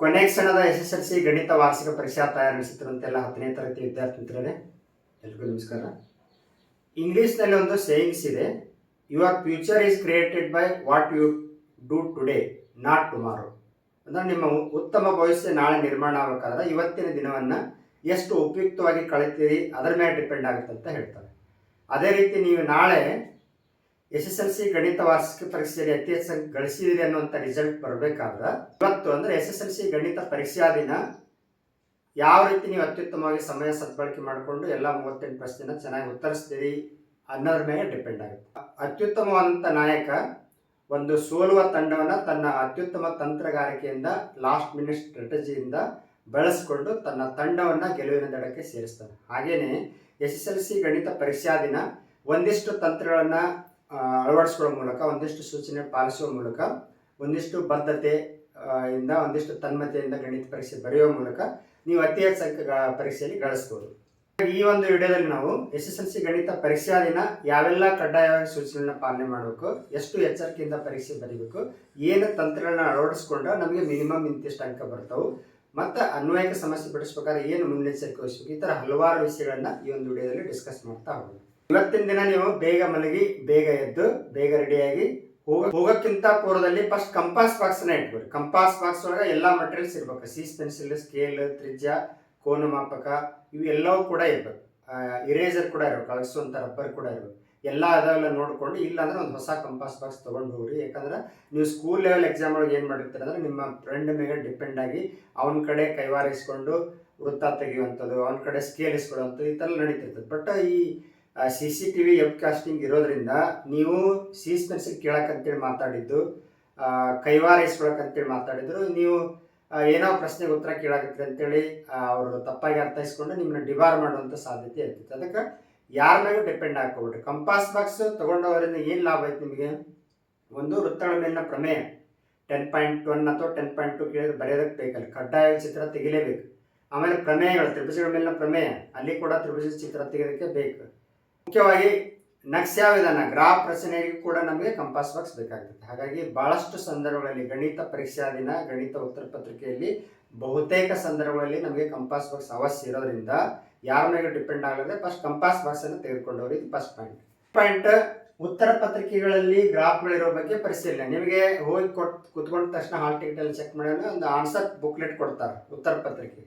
ಕೊನೆ ಕ್ಷಣದ S S L C ಗಣಿತ ವಾರ್ಷಿಕ ಪರೀಕ್ಷಾ ತಯಾರಿ ನಡೆಸುತ್ತಿರುವಂತೆಲ್ಲ ಹತ್ತನೇ ತರಗತಿ ವಿದ್ಯಾರ್ಥಿ ಮಿತ್ರರೇ ಎಲ್ರಿಗೂ ನಮಸ್ಕಾರ. ಇಂಗ್ಲೀಷ್ನಲ್ಲಿ ಒಂದು ಸೇಯಿಂಗ್ಸ್ ಇದೆ. Your future is created by what you do today not tomorrow ಅಂದರೆ ನಿಮ್ಮ ಉತ್ತಮ ಭವಿಷ್ಯ ನಾಳೆ ನಿರ್ಮಾಣ ಆಗಬೇಕಾದ್ರೆ ಇವತ್ತಿನ ದಿನವನ್ನು ಎಷ್ಟು ಉಪಯುಕ್ತವಾಗಿ ಕಳಿತೀರಿ, ಅದರ ಮೇಲೆ ಡಿಪೆಂಡ್ ಆಗುತ್ತೆ ಅಂತ ಹೇಳ್ತಾರೆ. ಅದೇ ರೀತಿ ನೀವು ನಾಳೆ ಎಸ್ ಎಸ್ ಎಲ್ ಸಿ ಗಣಿತ ವಾರ್ಷಿಕ ಪರೀಕ್ಷೆಯಲ್ಲಿ ಅತಿ ಹೆಚ್ಚು ಗಳಿಸಿದಿರಿ ಅನ್ನುವಂಥ ರಿಸಲ್ಟ್ ಬರಬೇಕಾದ್ರೆ, ಇವತ್ತು ಅಂದರೆ ಎಸ್ ಎಸ್ ಎಲ್ ಸಿ ಗಣಿತ ಪರೀಕ್ಷಾ ದಿನ ಯಾವ ರೀತಿ ನೀವು ಅತ್ಯುತ್ತಮವಾಗಿ ಸಮಯ ಸದ್ಬಳಕೆ ಮಾಡಿಕೊಂಡು ಎಲ್ಲ ಮೂವತ್ತೆಂಟು ಪ್ರಶ್ನೆನ ಚೆನ್ನಾಗಿ ಉತ್ತರಿಸ್ತೀರಿ ಅನ್ನೋದ್ರ ಮೇಲೆ ಡಿಪೆಂಡ್ ಆಗುತ್ತೆ. ಅತ್ಯುತ್ತಮವಾದಂಥ ನಾಯಕ ಒಂದು ಸೋಲುವ ತಂಡವನ್ನು ತನ್ನ ಅತ್ಯುತ್ತಮ ತಂತ್ರಗಾರಿಕೆಯಿಂದ ಲಾಸ್ಟ್ ಮಿನಿಟ್ ಸ್ಟ್ರಾಟಜಿಯಿಂದ ಬಳಸಿಕೊಂಡು ತನ್ನ ತಂಡವನ್ನು ಗೆಲುವಿನ ದಡಕ್ಕೆ ಸೇರಿಸ್ತಾನೆ. ಹಾಗೆಯೇ ಎಸ್ ಎಸ್ ಎಲ್ ಸಿ ಗಣಿತ ಪರೀಕ್ಷಾ ದಿನ ಒಂದಿಷ್ಟು ತಂತ್ರಗಳನ್ನು ಅಳವಡಿಸ್ಕೊಳ್ಳೋ ಮೂಲಕ ಒಂದಿಷ್ಟು ಸೂಚನೆ ಪಾಲಿಸುವ ಮೂಲಕ, ಒಂದಿಷ್ಟು ಬದ್ಧತೆ ಇಂದ ಒಂದಿಷ್ಟು ತನ್ಮತೆಯಿಂದ ಗಣಿತ ಪರೀಕ್ಷೆ ಬರೆಯುವ ಮೂಲಕ ನೀವು ಅತಿ ಹೆಚ್ಚು ಪರೀಕ್ಷೆಯಲ್ಲಿ ಗಳಿಸ್ಬೋದು ಈ ಒಂದು ವಿಡಿಯೋದಲ್ಲಿ ನಾವು ಎಸ್ ಎಸ್ ಎಲ್ ಸಿ ಗಣಿತ ಪರೀಕ್ಷಾ ದಿನ ಯಾವೆಲ್ಲ ಕಡ್ಡಾಯ ಸೂಚನೆಗಳನ್ನ ಪಾಲನೆ ಮಾಡಬೇಕು, ಎಷ್ಟು ಎಚ್ಚರಿಕೆಯಿಂದ ಪರೀಕ್ಷೆ ಬರೀಬೇಕು, ಏನು ತಂತ್ರಗಳನ್ನ ಅಳವಡಿಸ್ಕೊಂಡು ನಮಗೆ ಮಿನಿಮಮ್ ಇಂತಿಷ್ಟು ಅಂಕ ಬರ್ತಾವೆ, ಮತ್ತು ಅನ್ವಯಿಕ ಸಮಸ್ಯೆ ಬಿಡಿಸ್ಬೇಕಾದ್ರೆ ಏನು ಮುನ್ನೆಚ್ಚರಿಕೆ ವಹಿಸಬೇಕು, ಈ ಥರ ಹಲವಾರು ವಿಷಯಗಳನ್ನ ಈ ಒಂದು ವಿಡಿಯೋದಲ್ಲಿ ಡಿಸ್ಕಸ್ ಮಾಡ್ತಾ ಹೋಗೋಣ. ಇವತ್ತಿನ ದಿನ ನೀವು ಬೇಗ ಮಲಗಿ, ಬೇಗ ಎದ್ದು, ಬೇಗ ರೆಡಿಯಾಗಿ ಹೋಗ ಹೋಗೋಕ್ಕಿಂತ ಪೂರ್ವದಲ್ಲಿ ಫಸ್ಟ್ ಕಂಪಾಸ್ ಬಾಕ್ಸ್ನ ಇಟ್ಬಿಡಿ. ಕಂಪಾಸ್ ಬಾಕ್ಸ್ ಒಳಗೆ ಎಲ್ಲ ಮಟೀರಿಯಲ್ಸ್ ಇರ್ಬೇಕು. ಸೀಸ್ ಪೆನ್ಸಿಲ್ ಸ್ಕೇಲ್ ತ್ರಿಜ್ಯ, ಕೋನ ಮಾಪಕ, ಇವೆಲ್ಲವೂ ಕೂಡ ಇರ್ಬೇಕು. ಇರೇಸರ್ ಕೂಡ ಇರ್ಬೇಕು. ಕಳಿಸುವಂಥ ರಬ್ಬರ್ ಕೂಡ ಇರ್ಬೇಕು. ಎಲ್ಲ ಅದಾವೆಲ್ಲ ನೋಡ್ಕೊಂಡು ಇಲ್ಲ ಅಂದ್ರೆ ಒಂದು ಹೊಸ ಕಂಪಾಸ್ ಬಾಕ್ಸ್ ತೊಗೊಂಡು ಹೋಗ್ರಿ. ಯಾಕಂದ್ರೆ ನೀವು ಸ್ಕೂಲ್ ಲೆವೆಲ್ ಎಕ್ಸಾಮ್ ಒಳಗೆ ಏನು ಮಾಡಿರ್ತೀರ ಅಂದ್ರೆ ನಿಮ್ಮ ಫ್ರೆಂಡ್ ಮೇಲೆ ಡಿಪೆಂಡ್ ಆಗಿ ಅವನ ಕಡೆ ಕೈವಾರಿಸ್ಕೊಂಡು ವೃತ್ತ ತೆಗೆಯುವಂಥದ್ದು, ಅವನ ಕಡೆ ಸ್ಕೇಲ್ ಇಸ್ಕೊಳ್ಳುವಂಥದ್ದು ಈ ಥರ ನಡೀತಿರ್ತದೆ. ಬಟ್ ಈ C C T V casting ಇರೋದ್ರಿಂದ ನೀವು ಸೀಸ್ ಪೆನ್ಸಿಲ್ ಕೇಳಕ್ಕಂತೇಳಿ ಮಾತಾಡಿದ್ದು ಕೈವಾರ ಕೈವಾರ ಇಸ್ಕೊಳಕ್ಕಂತೇಳಿ ಮಾತಾಡಿದ್ರು, ನೀವು ಏನೋ ಪ್ರಶ್ನೆಗೆ ಉತ್ತರ ಕೇಳಾಕತ್ತೀರಿ ಅಂತೇಳಿ ಅವರು ತಪ್ಪಾಗಿ ಅರ್ಥೈಸ್ಕೊಂಡು ನಿಮ್ಮನ್ನ ಡಿಬಾರ್ ಮಾಡುವಂಥ ಸಾಧ್ಯತೆ ಇರ್ತಿತ್ತು ಅದಕ್ಕೆ ಯಾರ ಮೇಲೆ ಡಿಪೆಂಡ್ ಹಾಕೋಬಿಟ್ಟು ಕಂಪಾಸ್ ಬಾಕ್ಸ್ ತೊಗೊಂಡವರಿಂದ ಏನು ಲಾಭ ಐತೆ ನಿಮಗೆ? ಒಂದು ವೃತ್ತಗಳ ಮೇಲಿನ ಪ್ರಮೇಯ. ಟೆನ್ ಪಾಯಿಂಟ್ ಒನ್ ಅಥವಾ ಟೆನ್ ಪಾಯಿಂಟ್ ಟು ಕೇಳಿದ್ರೆ ಬರೆಯೋದಕ್ಕೆ ಬೇಕಲ್ಲ. ಕಡ್ಡಾಯ ಚಿತ್ರ ತೆಗಿಲೇಬೇಕು. ಆಮೇಲೆ ಪ್ರಮೇಯಗಳು, ತ್ರಿಭುಜಗಳ ಮೇಲಿನ ಪ್ರಮೇಯ. ಅಲ್ಲಿ ಕೂಡ ತ್ರಿಭುಜ ಚಿತ್ರ ತೆಗೆಯೋದಕ್ಕೆ ಬೇಕು. ಮುಖ್ಯವಾಗಿ ವಿಧಾನ ಗ್ರಾಫ್ ರಚನೆಗೂ ಕೂಡ ನಮಗೆ ಕಂಪಾಸ್ ಬಾಕ್ಸ್ ಬೇಕಾಗ್ತದೆ ಹಾಗಾಗಿ ಬಹಳಷ್ಟು ಸಂದರ್ಭಗಳಲ್ಲಿ ಗಣಿತ ಪರೀಕ್ಷಾ ದಿನ, ಗಣಿತ ಉತ್ತರ ಪತ್ರಿಕೆಯಲ್ಲಿ ಬಹುತೇಕ ಸಂದರ್ಭಗಳಲ್ಲಿ ನಮಗೆ ಕಂಪಾಸ್ ಬಾಕ್ಸ್ ಅವಶ್ಯ ಇರೋದ್ರಿಂದ ಯಾರ ಮೇಲೆ ಡಿಪೆಂಡ್ ಆಗದೆ ಫಸ್ಟ್ ಕಂಪಾಸ್ ಬಾಕ್ಸ್ ಅನ್ನು ತೆಗೆದುಕೊಂಡವ್ರು ಇದು ಫಸ್ಟ್ ಪಾಯಿಂಟ್ ಪಾಯಿಂಟ್ ಉತ್ತರ ಪತ್ರಿಕೆಗಳಲ್ಲಿ ಗ್ರಾಫ್ಗಳಿರೋ ಬಗ್ಗೆ ಪರಿಶೀಲನೆ. ನಿಮಗೆ ಹೋಗಿ ಕೊಟ್, ಕುತ್ಕೊಂಡ ತಕ್ಷಣ ಹಾಲ್ ಟಿಕೆಟ್ ಅಲ್ಲಿ ಚೆಕ್ ಮಾಡೋಣ ಒಂದು ಆನ್ಸರ್ ಬುಕ್ಲೆಟ್ ಕೊಡ್ತಾರೆ ಉತ್ತರ ಪತ್ರಿಕೆ.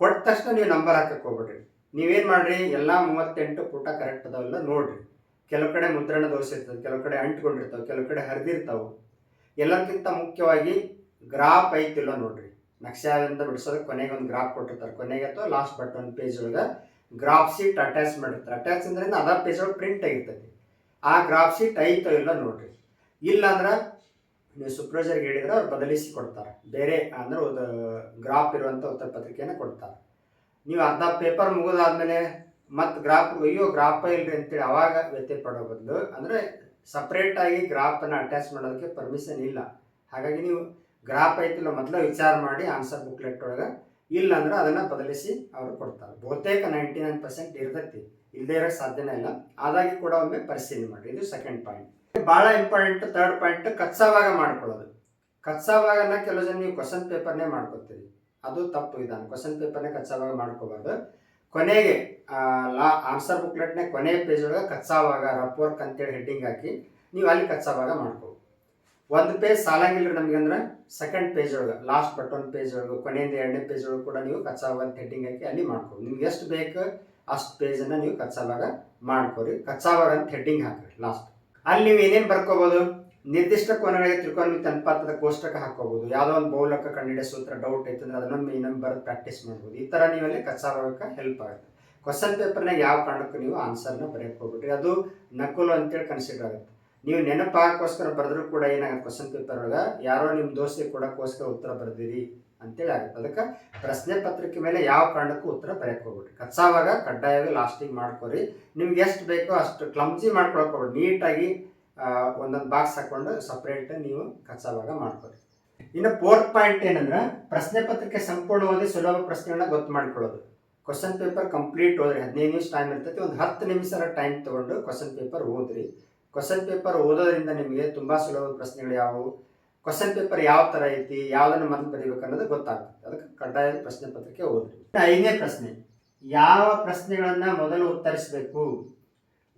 ಕೊಟ್ಟ ತಕ್ಷಣ ನೀವು ನಂಬರ್ ಹಾಕಕ್ಕೆ ಹೋಗ್ಬೇಡ್ರಿ. ನೀವೇನು ಮಾಡಿರಿ, ಎಲ್ಲ ಮೂವತ್ತೆಂಟು ಪುಟ ಕರೆಕ್ಟ್ ಅದಾವೆಲ್ಲ ನೋಡಿರಿ. ಕೆಲವು ಕಡೆ ಮುದ್ರಣ ದೋಷ ಇರ್ತದೆ ಕೆಲವು ಕಡೆ ಅಂಟ್ಕೊಂಡಿರ್ತಾವೆ, ಕೆಲವು ಕಡೆ ಹರಿದಿರ್ತಾವೆ. ಎಲ್ಲಕ್ಕಿಂತ ಮುಖ್ಯವಾಗಿ ಗ್ರಾಫ್ ಐತಿಲ್ಲ ನೋಡ್ರಿ. ನಕ್ಷೆಯಿಂದ ಬಿಡಿಸೋದಕ್ಕೆ ಕೊನೆಗೆ ಒಂದು ಗ್ರಾಫ್ ಕೊಟ್ಟಿರ್ತಾರೆ. ಕೊನೆಗೆ ಅಥವಾ ಲಾಸ್ಟ್ ಬಟ್ ಒಂದು ಪೇಜ್ ಒಳಗೆ ಗ್ರಾಫ್ ಶೀಟ್ ಅಟ್ಯಾಚ್ ಮಾಡಿರ್ತಾರೆ. ಅಟ್ಯಾಚ್ ಅಂದ್ರೆ ಅದ ಪೇಜ್ ಒಳಗೆ ಪ್ರಿಂಟ್ ಆಗಿರ್ತೈತಿ ಆ ಗ್ರಾಫ್ ಶೀಟ್ ಐತೋ ಇಲ್ಲ ನೋಡ್ರಿ. ಇಲ್ಲ ಅಂದ್ರೆ ನೀವು ಸುಪ್ರೋಜರ್ಗೆ ಹೇಳಿದ್ರೆ ಅವ್ರು ಬದಲಿಸಿ ಕೊಡ್ತಾರೆ. ಬೇರೆ ಅಂದ್ರೆ ಒಂದು ಗ್ರಾಫ್ ಇರುವಂಥ ಉತ್ತರ ಪತ್ರಿಕೆಯನ್ನು ಕೊಡ್ತಾರೆ. ನೀವು ಅರ್ಧ ಪೇಪರ್ ಮುಗಿದಾದ್ಮೇಲೆ ಮತ್ತೆ ಗ್ರಾಫ್ ಅಯ್ಯೋ ಗ್ರಾಫ ಇಲ್ರಿ ಅಂತೇಳಿ ಅವಾಗ ವ್ಯತ್ಯಯ ಪಡೋ ಬದಲು. ಅಂದರೆ ಸಪ್ರೇಟಾಗಿ ಗ್ರಾಫನ್ನು ಅಟ್ಯಾಚ್ ಮಾಡೋದಕ್ಕೆ ಪರ್ಮಿಷನ್ ಇಲ್ಲ. ಹಾಗಾಗಿ ನೀವು ಗ್ರಾಫ್ ಐತಿಲ್ಲ ಮೊದಲು ವಿಚಾರ ಮಾಡಿ ಆನ್ಸರ್ ಬುಕ್ಲೆಟ್ ಒಳಗೆ. ಇಲ್ಲ ಅಂದ್ರೆ ಅದನ್ನು ಬದಲಿಸಿ ಅವರು ಕೊಡ್ತಾರೆ. ಬಹುತೇಕ ನೈಂಟಿ ನೈನ್ ಪರ್ಸೆಂಟ್ ಇರ್ತೈತಿ. ಇಲ್ಲದೇ ಇರೋ ಸಾಧ್ಯನೇ ಇಲ್ಲ. ಅದಾಗಿ ಕೂಡ ಒಮ್ಮೆ ಪರಿಶೀಲನೆ ಮಾಡಿ. ಇದು ಸೆಕೆಂಡ್ ಪಾಯಿಂಟ್ ಭಾಳ ಇಂಪಾರ್ಟೆಂಟ್ ಥರ್ಡ್ ಪಾಯಿಂಟ್ ಕಚ್ಚಾವಾಗ ಮಾಡ್ಕೊಳ್ಳೋದು. ಕಚ್ಚಾವಾಗನ ಕೆಲವು ಜನ ನೀವು ಕ್ವಶನ್ ಪೇಪರ್ನೇ ಮಾಡ್ಕೊತೀರಿ. ಅದು ತಪ್ಪು ವಿಧಾನ. ಕ್ವಶನ್ ಪೇಪರ್ನೇ ಕಚ್ಚಾವಾಗ ಮಾಡ್ಕೋಬಾರ್ದು. ಕೊನೆಗೆ ಲಾ ಆನ್ಸರ್ ಬುಕ್ಲೆಟ್ನೇ ಕೊನೆಯ ಪೇಜ್ ಒಳಗೆ ಕಚ್ಚಾವಾಗ ರಫ್ ವರ್ಕ್ ಅಂತೇಳಿ ಹೆಡ್ಡಿಂಗ್ ಹಾಕಿ ನೀವು ಅಲ್ಲಿ ಕಚ್ಚಾವಾಗ ಮಾಡ್ಕೋ ಒಂದು ಪೇಜ್ ಸಾಲಂಗಿಲ್ಲ ನಮಗೆ ಅಂದ್ರೆ ಸೆಕೆಂಡ್ ಪೇಜ್ ಒಳಗೆ ಲಾಸ್ಟ್ ಬಟ್ ಒಂದು ಪೇಜ್ ಒಳಗೆ, ಕೊನೆಯಿಂದ ಎರಡನೇ ಪೇಜ್ ಒಳಗೆ ಕೂಡ ನೀವು ಕಚ್ಚಾವಾಗ ಅಂತ ಹೆಡ್ಡಿಂಗ್ ಹಾಕಿ ಅಲ್ಲಿ ಮಾಡ್ಕೋ ನಿಮ್ಗೆ ಎಷ್ಟು ಬೇಕು ಅಷ್ಟು ಪೇಜನ್ನು ನೀವು ಕಚ್ಚಾವಾಗ ಮಾಡ್ಕೋರಿ. ಕಚ್ಚಾವಾಗ ಅಂತ ಹೆಡ್ಡಿಂಗ್ ಹಾಕ್ರಿ ಲಾಸ್ಟ್ ಅಲ್ಲಿ ನೀವು ಏನೇನು ಬರ್ಕೋಬೋದು? ನಿರ್ದಿಷ್ಟ ಕೋನಗಳಿಗೆ ತ್ರಿಕೋನಮಿತಿ ಅನುಪಾತದ ಕೋಷ್ಟಕ ಹಾಕೋಬಹುದು ಯಾವುದೋ ಒಂದು ಬೌಲಕ ಕಂಡಿಡ ಸೂತ್ರ ಡೌಟ್ ಐತೆ ಅಂದ್ರೆ ಅದನ್ನೊಮ್ಮೆ ಇನ್ನೊಮ್ಮೆ ಬರೋದು ಪ್ರಾಕ್ಟೀಸ್ ಮಾಡ್ಬೋದು. ಈ ಥರ ನೀವಲ್ಲಿ ಕಚ್ಚಾವಾಗಕ್ಕೆ ಹೆಲ್ಪ್ ಆಗುತ್ತೆ. ಕ್ವಶನ್ ಪೇಪರ್ನಾಗ ಯಾವ ಕಾರಣಕ್ಕೂ ನೀವು ಆನ್ಸರ್ನ ಬರೆಯಕ್ಕೆ ಹೋಗ್ಬಿಟ್ರಿ ಅದು ನಕಲು ಅಂತೇಳಿ ಕನ್ಸಿಡರ್ ಆಗುತ್ತೆ. ನೀವು ನೆನಪಾಗೋಸ್ಕರ ಬರೆದ್ರೂ ಕೂಡ ಏನಾಗುತ್ತೆ ಕ್ವಶನ್ ಪೇಪರ್ ಒಳಗೆ? ಯಾರೋ ನಿಮ್ಮ ದೋಸ್ತಿಗೆ ಕೊಡೋಕ್ಕೋಸ್ಕರ ಉತ್ತರ ಬರೆದಿರಿ ಅಂತೇಳಿ ಆಗುತ್ತೆ. ಅದಕ್ಕೆ ಪ್ರಶ್ನೆ ಪತ್ರಿಕೆ ಮೇಲೆ ಯಾವ ಕಾರಣಕ್ಕೂ ಉತ್ತರ ಬರೆಯಕ್ಕೆ ಹೋಗ್ಬಿಟ್ರಿ ಕಚ್ಚಾವಾಗ ಕಡ್ಡಾಯವಾಗಿ ಲಾಸ್ಟಿಗೆ ಮಾಡ್ಕೊರಿ. ನಿಮ್ಗೆ ಎಷ್ಟು ಬೇಕೋ ಅಷ್ಟು ಕ್ಲಮ್ಜಿ ಮಾಡ್ಕೊಳಕ್ಕೆ ಹೋಗ್ಬಿಡಿ ನೀಟಾಗಿ ಒಂದೊಂದು ಬಾಕ್ಸ್ ಹಾಕೊಂಡು ಸಪ್ರೇಟ್ ನೀವು ಕಚ್ಚಾವಾಗ ಮಾಡ್ಕೊಳ್ಳಿ ಇನ್ನು ಫೋರ್ತ್ ಪಾಯಿಂಟ್ ಏನಂದ್ರೆ ಪ್ರಶ್ನೆ ಪತ್ರಿಕೆ ಸಂಪೂರ್ಣವಾಗಿ ಸುಲಭ ಪ್ರಶ್ನೆಗಳನ್ನ ಗೊತ್ತು ಮಾಡ್ಕೊಳ್ಳೋದು. ಕ್ವಶನ್ ಪೇಪರ್ ಕಂಪ್ಲೀಟ್ ಓದ್ರಿ, ಹದಿನೈದು ನಿಮಿಷ ಟೈಮ್ ಇರ್ತೈತಿ, ಒಂದು ಹತ್ತು ನಿಮಿಷ ಟೈಮ್ ತಗೊಂಡು ಕ್ವಶನ್ ಪೇಪರ್ ಓದ್ರಿ. ಕ್ವಶನ್ ಪೇಪರ್ ಓದೋದ್ರಿಂದ ನಿಮಗೆ ತುಂಬ ಸುಲಭ ಪ್ರಶ್ನೆಗಳು ಯಾವುವು? ಕ್ವಶನ್ ಪೇಪರ್ ಯಾವ ಥರ ಐತಿ, ಯಾವುದನ್ನು ಮೊದಲು ಬರೀಬೇಕು ಅನ್ನೋದು ಗೊತ್ತಾಗ್ತದೆ. ಅದಕ್ಕೆ ಕಡ್ಡಾಯ ಪ್ರಶ್ನೆ ಪತ್ರಿಕೆ ಓದ್ರಿ. ಐದನೇ ಪ್ರಶ್ನೆ, ಯಾವ ಪ್ರಶ್ನೆಗಳನ್ನು ಮೊದಲು ಉತ್ತರಿಸಬೇಕು?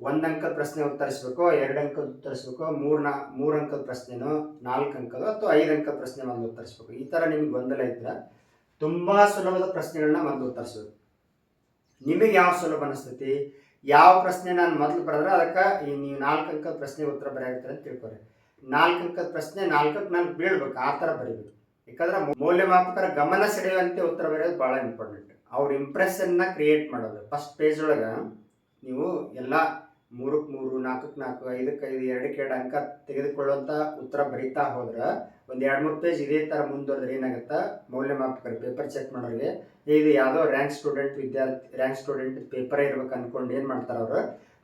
ಒಂದು ಅಂಕದ ಪ್ರಶ್ನೆ ಉತ್ತರಿಸಬೇಕು, ಎರಡು ಅಂಕದ ಉತ್ತರಿಸಬೇಕು ನಾ ಮೂರು ಅಂಕದ ಪ್ರಶ್ನೆನೋ, ನಾಲ್ಕು ಅಂಕದ ಅಥವಾ ಐದು ಅಂಕದ ಪ್ರಶ್ನೆ ಮೊದಲು ಉತ್ತರಿಸಬೇಕು. ಈ ಥರ ನಿಮ್ಗೆ ಗೊಂದಲ ಇದ್ರೆ ತುಂಬಾ ಸುಲಭದ ಪ್ರಶ್ನೆಗಳನ್ನ ಮೊದಲು ಉತ್ತರಿಸಬೇಕು ನಿಮಗೆ ಯಾವ ಸುಲಭ ಅನಿಸ್ತೈತಿ? ಯಾವ ಪ್ರಶ್ನೆ ನಾನು ಮೊದಲು ಬರೆದ್ರೆ ಅದಕ್ಕೆ ಈ ನೀವು ನಾಲ್ಕು ಅಂಕದ ಪ್ರಶ್ನೆ ಉತ್ತರ ಬರೆಯುತ್ತೆ ಅಂತ ತಿಳ್ಕೊರಿ. ನಾಲ್ಕು ಅಂಕದ ಪ್ರಶ್ನೆ ನಾಲ್ಕಕ್ಕೆ ನಾನು ಬೀಳ್ಬೇಕು, ಆ ಥರ ಬರೀಬೇಕು. ಯಾಕಂದ್ರೆ ಮೌಲ್ಯಮಾಪಕರ ಗಮನ ಸೆಳೆಯುವಂತೆ ಉತ್ತರ ಬರೆಯೋದು ಭಾಳ ಇಂಪಾರ್ಟೆಂಟ್ ಅವ್ರ ಇಂಪ್ರೆಷನ್ನ ಕ್ರಿಯೇಟ್ ಮಾಡೋದು. ಫಸ್ಟ್ ಪೇಜ್ ಒಳಗೆ ನೀವು ಎಲ್ಲ ಮೂರಕ್ಕೆ ಮೂರು ನಾಲ್ಕಕ್ಕೆ ನಾಲ್ಕು ಐದಕ್ಕೆ ಐದು, ಎರಡಕ್ಕೆ ಎರಡು ಅಂಕ ತೆಗೆದುಕೊಳ್ಳುವಂಥ ಉತ್ತರ ಬರೀತಾ ಹೋದ್ರೆ ಒಂದು ಎರಡು ಮೂರು ಪೇಜ್ ಇದೇ ಥರ ಮುಂದುವರೆದ್ರೆ ಏನಾಗುತ್ತೆ? ಮೌಲ್ಯಮಾಪಕರು ಪೇಪರ್ ಚೆಕ್ ಮಾಡೋರಿಗೆ. ಇದು ಯಾವುದೋ ರ್ಯಾಂಕ್ ಸ್ಟೂಡೆಂಟ್ ವಿದ್ಯಾರ್ಥಿ ರ್ಯಾಂಕ್ ಸ್ಟೂಡೆಂಟ್ ಪೇಪರೇ ಇರ್ಬೇಕು ಅಂದ್ಕೊಂಡು ಏನು ಮಾಡ್ತಾರೆ ಅವರು?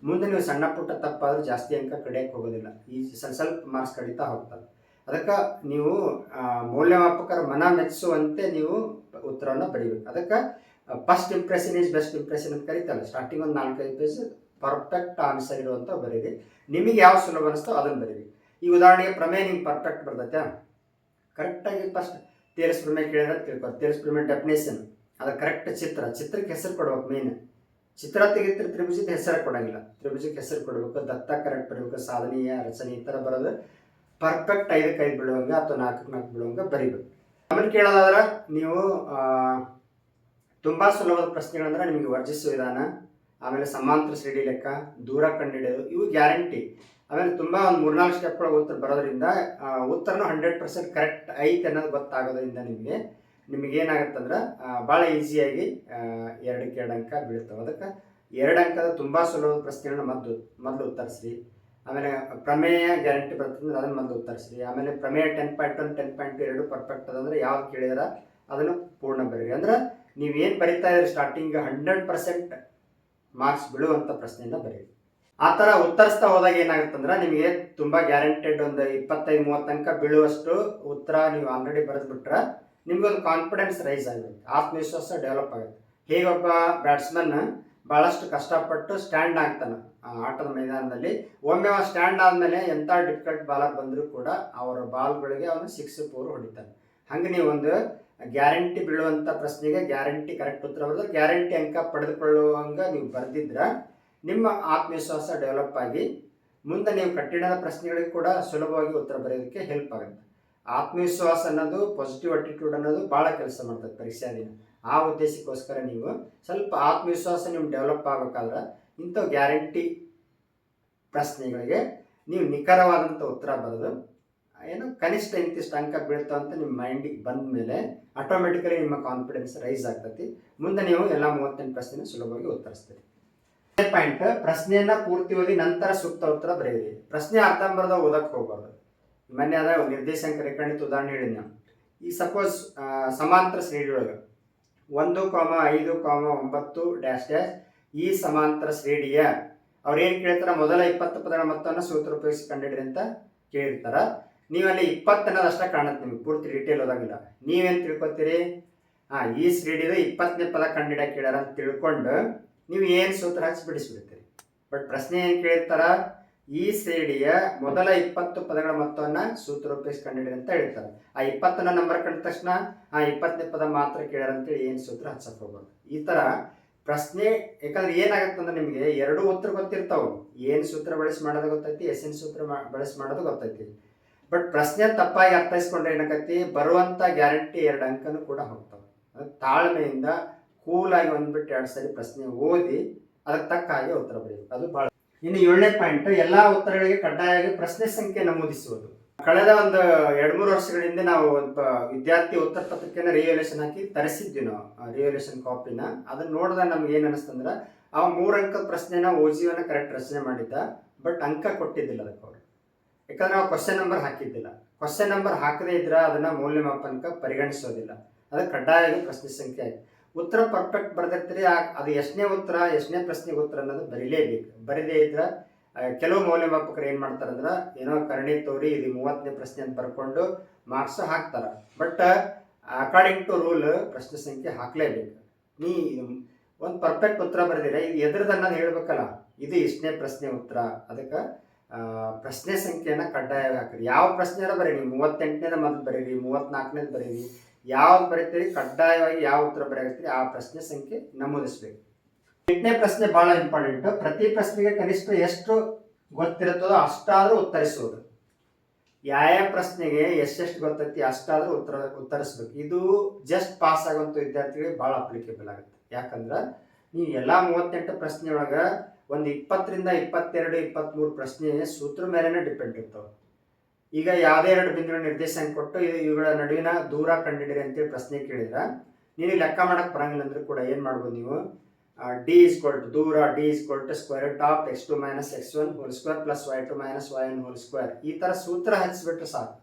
ಮುಂದೆ ನೀವು ಸಣ್ಣ ಪುಟ್ಟ ತಪ್ಪಾದರೂ ಜಾಸ್ತಿ ಅಂಕ ಕಡಿಯಕ್ಕೆ ಹೋಗೋದಿಲ್ಲ. ಈ ಸ್ವಲ್ಪ ಸ್ವಲ್ಪ ಮಾರ್ಕ್ಸ್ ಕಡಿತಾ ಹೋಗ್ತಾರೆ ಅದಕ್ಕೆ ನೀವು ಮೌಲ್ಯಮಾಪಕರ ಮನ ಮೆಚ್ಚಿಸುವಂತೆ ನೀವು ಉತ್ತರವನ್ನು ಬರೀಬೇಕು. ಅದಕ್ಕೆ first impression is best impression ಅಂತ ಕರಿತಾರೆ ಸ್ಟಾರ್ಟಿಂಗ್ ಒಂದು ನಾಲ್ಕೈದು ಪೇಜ್ ಪರ್ಫೆಕ್ಟ್ ಆನ್ಸರ್ ಇರುವಂಥ ಬರೀರಿ. ನಿಮಗೆ ಯಾವ ಸುಲಭ ಅನಿಸ್ತೋ ಅದನ್ನು ಬರೀರಿ. ಈ ಉದಾಹರಣೆಗೆ ಪ್ರಮೇಯ ನಿಮ್ಗೆ ಪರ್ಫೆಕ್ಟ್ ಬರ್ತೈತೆ. ಕರೆಕ್ಟಾಗಿ ಫಸ್ಟ್ ತೇರಿಸ್ ಪ್ರಮೇಯ ಕೇಳಿದ್ರೆ ತಿಳ್ಕೊ ತೇರಿಸ್ ಪ್ರಮೇಯ ಡೆಫಿನೇಷನ್ ಅದು ಕರೆಕ್ಟ್ ಚಿತ್ರ. ಚಿತ್ರಕ್ಕೆ ಹೆಸರು ಕೊಡ್ಬೇಕು ಮೇನ್ ಚಿತ್ರ ತೆಗಿತಾರೆ ತ್ರಿಭುಜಕ್ಕೆ ಹೆಸರು ಕೊಡಂಗಿಲ್ಲ. ತ್ರಿಭುಜಕ್ಕೆ ಹೆಸರು ಕೊಡಬೇಕು, ದತ್ತ ಕರೆಕ್ಟ್ ಬರಬೇಕು, ಸಾಧನೀಯ, ರಚನೆ ಈ ಥರ ಬರೋದು. ಪರ್ಫೆಕ್ಟ್ ಐದಕ್ಕೆ ಐದು ಬೀಳುವಂಗೆ ಅಥವಾ ನಾಲ್ಕಕ್ಕೆ ನಾಲ್ಕು ಬೀಳುವಂಗೆ ಬರಿಬೇಕು. ಆಮೇಲೆ ಕೇಳೋದಾದ್ರೆ ನೀವು ತುಂಬಾ ಸುಲಭದ ಪ್ರಶ್ನೆಗಳಂದ್ರೆ ನಿಮಗೆ ವರ್ಜಿಸುವ ವಿಧಾನ. ಆಮೇಲೆ ಸಮಾಂತರ ಸಿಡಿ ಲೆಕ್ಕ, ದೂರ ಕಂಡುಹಿಡಿಯೋದು ಇವು ಗ್ಯಾರಂಟಿ. ಆಮೇಲೆ ತುಂಬ ಒಂದು ಮೂರ್ನಾಲ್ಕು ಸ್ಟೆಪ್ಗಳ ಉತ್ತರ ಬರೋದ್ರಿಂದ ಉತ್ತರನು ಹಂಡ್ರೆಡ್ ಪರ್ಸೆಂಟ್ ಕರೆಕ್ಟ್ ಐತೆ ಅನ್ನೋದು ಗೊತ್ತಾಗೋದ್ರಿಂದ ನಿಮಗೆ ನಿಮಗೆ ಏನಾಗುತ್ತಂದ್ರೆ ಭಾಳ ಈಸಿಯಾಗಿ ಎರಡಕ್ಕೆ ಎರಡು ಅಂಕ ಬೀಳ್ತವೆ ಅದಕ್ಕೆ ಎರಡು ಅಂಕದ ತುಂಬ ಸುಲಭದ ಪ್ರಶ್ನೆಗಳನ್ನ ಮೊದಲು ಮೊದಲು ಉತ್ತರಿಸ್ರಿ ಆಮೇಲೆ ಪ್ರಮೇಯ ಗ್ಯಾರಂಟಿ ಬರ್ತದೆ ಅದನ್ನು ಮೊದಲು ಉತ್ತರಿಸ್ರಿ ಆಮೇಲೆ ಪ್ರಮೇಯ ten point one ten point ಎರಡು ಪರ್ಫೆಕ್ಟ್ ಅದಂದ್ರೆ ಯಾವ್ದು ಕೇಳಿದಾರ ಅದನ್ನು ಪೂರ್ಣ ಬರೀರಿ. ಅಂದ್ರೆ ನೀವೇನು ಬರಿತಾ ಇದ್ರಿ ಸ್ಟಾರ್ಟಿಂಗ್ ಹಂಡ್ರೆಡ್ ಪರ್ಸೆಂಟ್ ಮಾರ್ಕ್ಸ್ ಬೀಳುವಂಥ ಪ್ರಶ್ನೆಯಿಂದ ಬರೀರಿ. ಆ ಥರ ಉತ್ತರಿಸ್ತಾ ಹೋದಾಗ ಏನಾಗುತ್ತಂದ್ರೆ ನಿಮಗೆ ತುಂಬ ಗ್ಯಾರಂಟೆಡ್ ಒಂದು ಇಪ್ಪತ್ತೈದು, ಮೂವತ್ತು ತನಕ ಬೀಳುವಷ್ಟು ಉತ್ತರ ನೀವು ಆಲ್ರೆಡಿ ಬರೆದ್ಬಿಟ್ರೆ ನಿಮ್ಗೊಂದು ಕಾನ್ಫಿಡೆನ್ಸ್ ರೈಸ್ ಆಗುತ್ತೆ, ಆತ್ಮವಿಶ್ವಾಸ ಡೆವಲಪ್ ಆಗುತ್ತೆ. ಹೇಗೊಬ್ಬ ಬ್ಯಾಟ್ಸ್ಮನ್ ಭಾಳಷ್ಟು ಕಷ್ಟಪಟ್ಟು ಸ್ಟ್ಯಾಂಡ್ ಆಗ್ತಾನೆ, ಆ ಆಟದ ಮೈದಾನದಲ್ಲಿ. ಒಮ್ಮೆ ಸ್ಟ್ಯಾಂಡ್ ಆದಮೇಲೆ ಎಂಥ ಡಿಫಿಕಲ್ಟ್ ಬಾಲರ್ ಬಂದರೂ ಕೂಡ ಅವರ ಬಾಲ್ಗಳಿಗೆ ಅವನು ಸಿಕ್ಸ್ ಫೋರ್ ಹೊಡಿತಾನೆ. ಹಂಗೆ ಒಂದು ಗ್ಯಾರಂಟಿ ಬೀಳುವಂಥ ಪ್ರಶ್ನೆಗೆ ಗ್ಯಾರಂಟಿ ಕರೆಕ್ಟ್ ಉತ್ತರ ಬರೆದ್ರೆ ಗ್ಯಾರಂಟಿ ಅಂಕ ಪಡೆದುಕೊಳ್ಳುವಂಗೆ ನೀವು ಬರೆದಿದ್ರೆ ನಿಮ್ಮ ಆತ್ಮವಿಶ್ವಾಸ ಡೆವಲಪ್ ಆಗಿ ಮುಂದೆ ನೀವು ಕಠಿಣದ ಪ್ರಶ್ನೆಗಳಿಗೆ ಕೂಡ ಸುಲಭವಾಗಿ ಉತ್ತರ ಬರೆಯೋದಕ್ಕೆ ಹೆಲ್ಪ್ ಆಗುತ್ತೆ. ಆತ್ಮವಿಶ್ವಾಸ ಅನ್ನೋದು ಪಾಸಿಟಿವ್ ಅಟಿಟ್ಯೂಡ್ ಅನ್ನೋದು ಭಾಳ ಕೆಲಸ ಮಾಡ್ತದೆ ಪರೀಕ್ಷಾ ದಿನ ಆ ಉದ್ದೇಶಕ್ಕೋಸ್ಕರ ನೀವು ಸ್ವಲ್ಪ ಆತ್ಮವಿಶ್ವಾಸ ನಿಮ್ಗೆ ಡೆವಲಪ್ ಆಗಬೇಕಾದ್ರೆ ಇಂಥ ಗ್ಯಾರಂಟಿ ಪ್ರಶ್ನೆಗಳಿಗೆ ನೀವು ನಿಖರವಾದಂಥ ಉತ್ತರ ಬರೆದು ಏನು ಕನಿಷ್ಠ ಇಂತಿಷ್ಟು ಅಂಕ ಬೀಳ್ತಾವ ಅಂತ ನಿಮ್ಮ ಮೈಂಡಿಗೆ ಬಂದ ಮೇಲೆ ಆಟೋಮೆಟಿಕಲಿ ನಿಮ್ಮ ಕಾನ್ಫಿಡೆನ್ಸ್ ರೈಸ್ ಆಗ್ತೈತಿ. ಮುಂದೆ ನೀವು ಎಲ್ಲ ಮೂವತ್ತೆಂಟು ಪ್ರಶ್ನೆ ಸುಲಭವಾಗಿ ಉತ್ತರಿಸ್ತೀರಿ. ಪಾಯಿಂಟ್ ಪ್ರಶ್ನೆಯನ್ನ ಪೂರ್ತಿ ಓದಿ ನಂತರ ಸೂಕ್ತ ಉತ್ತರ ಬರೆಯಿರಿ. ಪ್ರಶ್ನೆ ಅರ್ಧಂಬರ್ಧ ಓದಕ್ಕೆ ಹೋಗ್ಬಾರ್ದು. ಮೊನ್ನೆ ಅದ ನಿರ್ದೇಶಾಂಕ ರೇಖಾಣಿತ ಉದಾಹರಣೆ ಹೇಳಿದ್ ನಾವು ಈ ಸಪೋಸ್ ಸಮಾಂತರ ಶ್ರೇಣಿ ಒಳಗೆ ಒಂದು ಕಾಮ ಐದು ಕಾಮ ಒಂಬತ್ತು ಡ್ಯಾಶ್ ಡ್ಯಾಶ್ ಈ ಸಮಾಂತರ ಶ್ರೇಣಿಯ ಅವ್ರು ಏನು ಕೇಳ್ತಾರೆ? ಮೊದಲ ಇಪ್ಪತ್ತು ಪದಗಳ ಮೊತ್ತವನ್ನು ಸೂತ್ರ ಉಪಯೋಗಿಸಿ ಕಂಡಿಡ್ರಿ ಅಂತ ಕೇಳಿರ್ತಾರ. ನೀವು ಅಲ್ಲಿ ಇಪ್ಪತ್ತು ಅನ್ನೋದಷ್ಟೇ ಕಾಣುತ್ತೆ ನಿಮ್ಗೆ, ಪೂರ್ತಿ ಡಿಟೇಲ್ ಹೋದಾಗಿಲ್ಲ ನೀವೇನು ತಿಳ್ಕೊತೀರಿ? ಹಾಂ ಈ ಶ್ರೇಣಿದ ಇಪ್ಪತ್ತನೇ ಪದ ಕಂಡಿಡಕ್ಕೆ ಕೇಳ್ಯಾರ ಅಂತ ತಿಳ್ಕೊಂಡು ನೀವು ಏನು ಸೂತ್ರ ಹಚ್ಚಿ ಬಿಡಿಸ್ಬಿಡ್ತೀರಿ? ಬಟ್ ಪ್ರಶ್ನೆ ಏನು ಕೇಳಿರ್ತಾರ ಈ ಶ್ರೇಣಿಯ ಮೊದಲ ಇಪ್ಪತ್ತು ಪದಗಳ ಮೊತ್ತವನ್ನು ಸೂತ್ರ ಉಪಯೋಗಿಸಿ ಕಂಡಿಡಿ ಅಂತ ಹೇಳ್ತಾರೆ. ಆ ಇಪ್ಪತ್ತನ ನಂಬರ್ ಕಂಡ ತಕ್ಷಣ ಆ ಇಪ್ಪತ್ತನೇ ಪದ ಮಾತ್ರ ಕೇಳ್ಯಾರ ಅಂತೇಳಿ ಏನು ಸೂತ್ರ ಹಚ್ಚಕ್ಕೆ ಹೋಗ್ಬಾರ್ದು. ಈ ಥರ ಪ್ರಶ್ನೆ, ಯಾಕಂದ್ರೆ ಏನಾಗತ್ತಂದ್ರೆ ನಿಮಗೆ ಎರಡು ಉತ್ತರ ಗೊತ್ತಿರ್ತಾವೆ. ಏನು ಸೂತ್ರ ಬಳಸಿ ಮಾಡೋದು ಗೊತ್ತೈತಿ ಎಸ್ಸಿನ ಸೂತ್ರ ಬಳಸಿ ಮಾಡೋದು ಗೊತ್ತೈತಿ. ಬಟ್ ಪ್ರಶ್ನೆ ತಪ್ಪಾಗಿ ಅರ್ಥೈಸ್ಕೊಂಡ್ರೆ ಏನಾಗತ್ತಿ ಬರುವಂಥ ಗ್ಯಾರಂಟಿ ಎರಡು ಅಂಕನೂ ಕೂಡ ಹೋಗ್ತಾವೆ. ಅದು ತಾಳ್ಮೆಯಿಂದ ಕೂಲಾಗಿ ಬಂದ್ಬಿಟ್ಟು ಎರಡು ಸರಿ ಪ್ರಶ್ನೆ ಓದಿ ಅದಕ್ಕೆ ತಕ್ಕ ಹಾಗೆ ಉತ್ತರ ಬರೆಯಬೇಕು ಅದು ಭಾಳ ಇನ್ನು ಏಳನೇ ಪಾಯಿಂಟ್ ಎಲ್ಲಾ ಉತ್ತರಗಳಿಗೆ ಕಡ್ಡಾಯವಾಗಿ ಪ್ರಶ್ನೆ ಸಂಖ್ಯೆ ನಮೂದಿಸುವುದು. ಕಳೆದ ಒಂದು ಎರಡು ಮೂರು ವರ್ಷಗಳ ಹಿಂದೆ ನಾವು ಒಬ್ಬ ವಿದ್ಯಾರ್ಥಿ ಉತ್ತರ ಪತ್ರಿಕೆನ ರಿಯೋಲೇಷನ್ ಹಾಕಿ ತರಿಸಿದ್ವಿ ನಾವು ರಿಯೋಲೇಷನ್ ಕಾಪಿನ ಅದನ್ನ ನೋಡಿದಾಗ ನಮ್ಗೆ ಏನು ಅನಿಸ್ತಂದ್ರೆ ಆ ಮೂರು ಅಂಕದ ಪ್ರಶ್ನೆನ ಓಜಿಯನ್ನ ಕರೆಕ್ಟ್ ರಚನೆ ಮಾಡಿದ್ದ ಬಟ್ ಅಂಕ ಕೊಟ್ಟಿದ್ದಿಲ್ಲ ಅದಕ್ಕೆ ಅವರು. ಯಾಕಂದ್ರೆ ನಾವು ಕ್ವಶನ್ ನಂಬರ್ ಹಾಕಿದ್ದಿಲ್ಲ. ಕ್ವಶನ್ ನಂಬರ್ ಹಾಕದೇ ಇದ್ರೆ ಅದನ್ನ ಮೌಲ್ಯಮಾಪನಕ್ಕೆ ಪರಿಗಣಿಸೋದಿಲ್ಲ. ಅದು ಕಡ್ಡಾಯವಾಗಿ ಪ್ರಶ್ನೆ ಸಂಖ್ಯೆ ಆಯ್ತು. ಉತ್ತರ ಪರ್ಫೆಕ್ಟ್ ಬರ್ದಿರ್ತೀರಿ ಅದು ಎಷ್ಟನೇ ಉತ್ತರ, ಎಷ್ಟನೇ ಪ್ರಶ್ನೆಗೆ ಉತ್ತರ ಅನ್ನೋದು ಬರೀಲೇಬೇಕು. ಬರೀದೇ ಇದ್ರೆ ಕೆಲವು ಮೌಲ್ಯಮಾಪಕರು ಏನು ಮಾಡ್ತಾರೆ ಅಂದ್ರೆ, ಏನೋ ಕರ್ಣಿ ತೋರಿ, ಇದು ಮೂವತ್ತನೇ ಪ್ರಶ್ನೆ ಅಂತ ಬರ್ಕೊಂಡು ಮಾರ್ಕ್ಸ್ ಹಾಕ್ತಾರೆ. ಬಟ್ ಅಕಾರ್ಡಿಂಗ್ ಟು ರೂಲ್ ಪ್ರಶ್ನೆ ಸಂಖ್ಯೆ ಹಾಕಲೇಬೇಕು. ನೀ ಒಂದು ಪರ್ಫೆಕ್ಟ್ ಉತ್ತರ ಬರೆದಿರ, ಇದು ಎದ್ರದ್ದು ಅನ್ನೋದು ಹೇಳ್ಬೇಕಲ್ಲ, ಇದು ಇಷ್ಟನೇ ಪ್ರಶ್ನೆ ಉತ್ತರ, ಅದಕ್ಕೆ ಪ್ರಶ್ನೆ ಸಂಖ್ಯೆಯನ್ನು ಕಡ್ಡಾಯವಾಗಿ ಹಾಕಿರಿ. ಯಾವ ಪ್ರಶ್ನೆನ ಬರೀರಿ? ಮೂವತ್ತೆಂಟನೇದ ಮೊದಲು ಬರೀರಿ ಮೂವತ್ತ್ನಾಲ್ಕನೇದು ಬರೀರಿ. ಯಾವ್ದು ಬರೀತೀರಿ? ಕಡ್ಡಾಯವಾಗಿ ಯಾವ ಉತ್ತರ ಬರೆಯತ್ತೀರಿ ಆ ಪ್ರಶ್ನೆ ಸಂಖ್ಯೆ ನಮೂದಿಸಬೇಕು. ಎಂಟನೇ ಪ್ರಶ್ನೆ ಬಹಳ ಇಂಪಾರ್ಟೆಂಟ್ ಪ್ರತಿ ಪ್ರಶ್ನೆಗೆ ಕನಿಷ್ಠ ಎಷ್ಟು ಗೊತ್ತಿರುತ್ತದೋ ಅಷ್ಟಾದರೂ ಉತ್ತರಿಸುವುದು. ಯಾವ ಪ್ರಶ್ನೆಗೆ ಎಷ್ಟೆಷ್ಟು ಗೊತ್ತೈತಿ ಅಷ್ಟಾದರೂ ಉತ್ತರ, ಉತ್ತರಿಸ್ಬೇಕು. ಇದು ಜಸ್ಟ್ ಪಾಸ್ ಆಗುವಂಥ ವಿದ್ಯಾರ್ಥಿಗಳಿಗೆ ಭಾಳ ಅಪ್ಲಿಕೇಬಲ್ ಆಗುತ್ತೆ. ಯಾಕಂದ್ರೆ, ನೀವು ಎಲ್ಲ ಮೂವತ್ತೆಂಟು ಪ್ರಶ್ನೆ ಒಳಗೆ ಒಂದು ಇಪ್ಪತ್ತರಿಂದ ಇಪ್ಪತ್ತೆರಡು ಇಪ್ಪತ್ತ್ಮೂರು ಪ್ರಶ್ನೆ ಸೂತ್ರ ಮೇಲೇ ಡಿಪೆಂಡ್ ಇರ್ತವೆ. ಈಗ ಯಾವುದೇ ಎರಡು ಬಿಂದುಗಳ ನಿರ್ದೇಶನ ಕೊಟ್ಟು ಇವುಗಳ ನಡುವಿನ ದೂರ ಕಂಡಿಡಿರಿ ಅಂತೇಳಿ ಪ್ರಶ್ನೆ ಕೇಳಿದ್ರೆ. ನೀವು ಲೆಕ್ಕ ಮಾಡಕ್ಕೆ ಬರಂಗಿಲ್ಲ ಅಂದ್ರೆ ಕೂಡ ಏನು ಮಾಡ್ಬೋದು ನೀವು? ಡಿ ಇಸ್ ಕೊಲ್ಟ್ ದೂರ D is ಕೊಲ್ಟ್ square top x two minus x one whole square plus y two minus y one whole square ಈ ಥರ ಸೂತ್ರ ಹಚ್ಚಿಬಿಟ್ರೆ ಸಾಕು.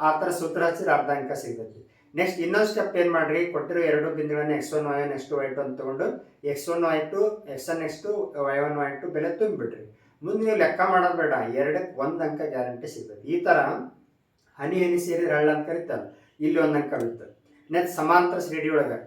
ಆ ಥರ ಸೂತ್ರ ಹಚ್ಚಿದ್ರೆ ಅರ್ಧ ಅಂಕ ಸಿಗ್ತೈತಿ. ನೆಕ್ಸ್ಟ್ ಇನ್ನೊಂದು ಸ್ಟೆಪ್ ಏನು ಮಾಡ್ರಿ? ಕೊಟ್ಟಿರೋ ಎರಡು ಬಿಂದುಗಳನ್ನ x one y one x two y two ಅಂತ ತಗೊಂಡು x one y two S N x y one y two ಬೆಲೆ ತುಂಬಿಬಿಡ್ರಿ. ಮುಂದೆ ನೀವು ಲೆಕ್ಕ ಮಾಡೋದು ಬೇಡ. ಎರಡಕ್ಕೆ ಒಂದು ಅಂಕ ಗ್ಯಾರಂಟಿ ಸಿಗ್ತದೆ ಈ ಥರ ಹನಿ ಹನಿ ಸೇರಿ ರಳ್ಳ ಅಂತ ಕರಿತಾರೆ ಇಲ್ಲಿ ಒಂದು ಅಂಕ ಬೀಳ್ತದೆ. ನೆಕ್ಸ್ಟ್ ಸಮಾಂತರ ಶ್ರೇಣಿ ಒಳಗೆ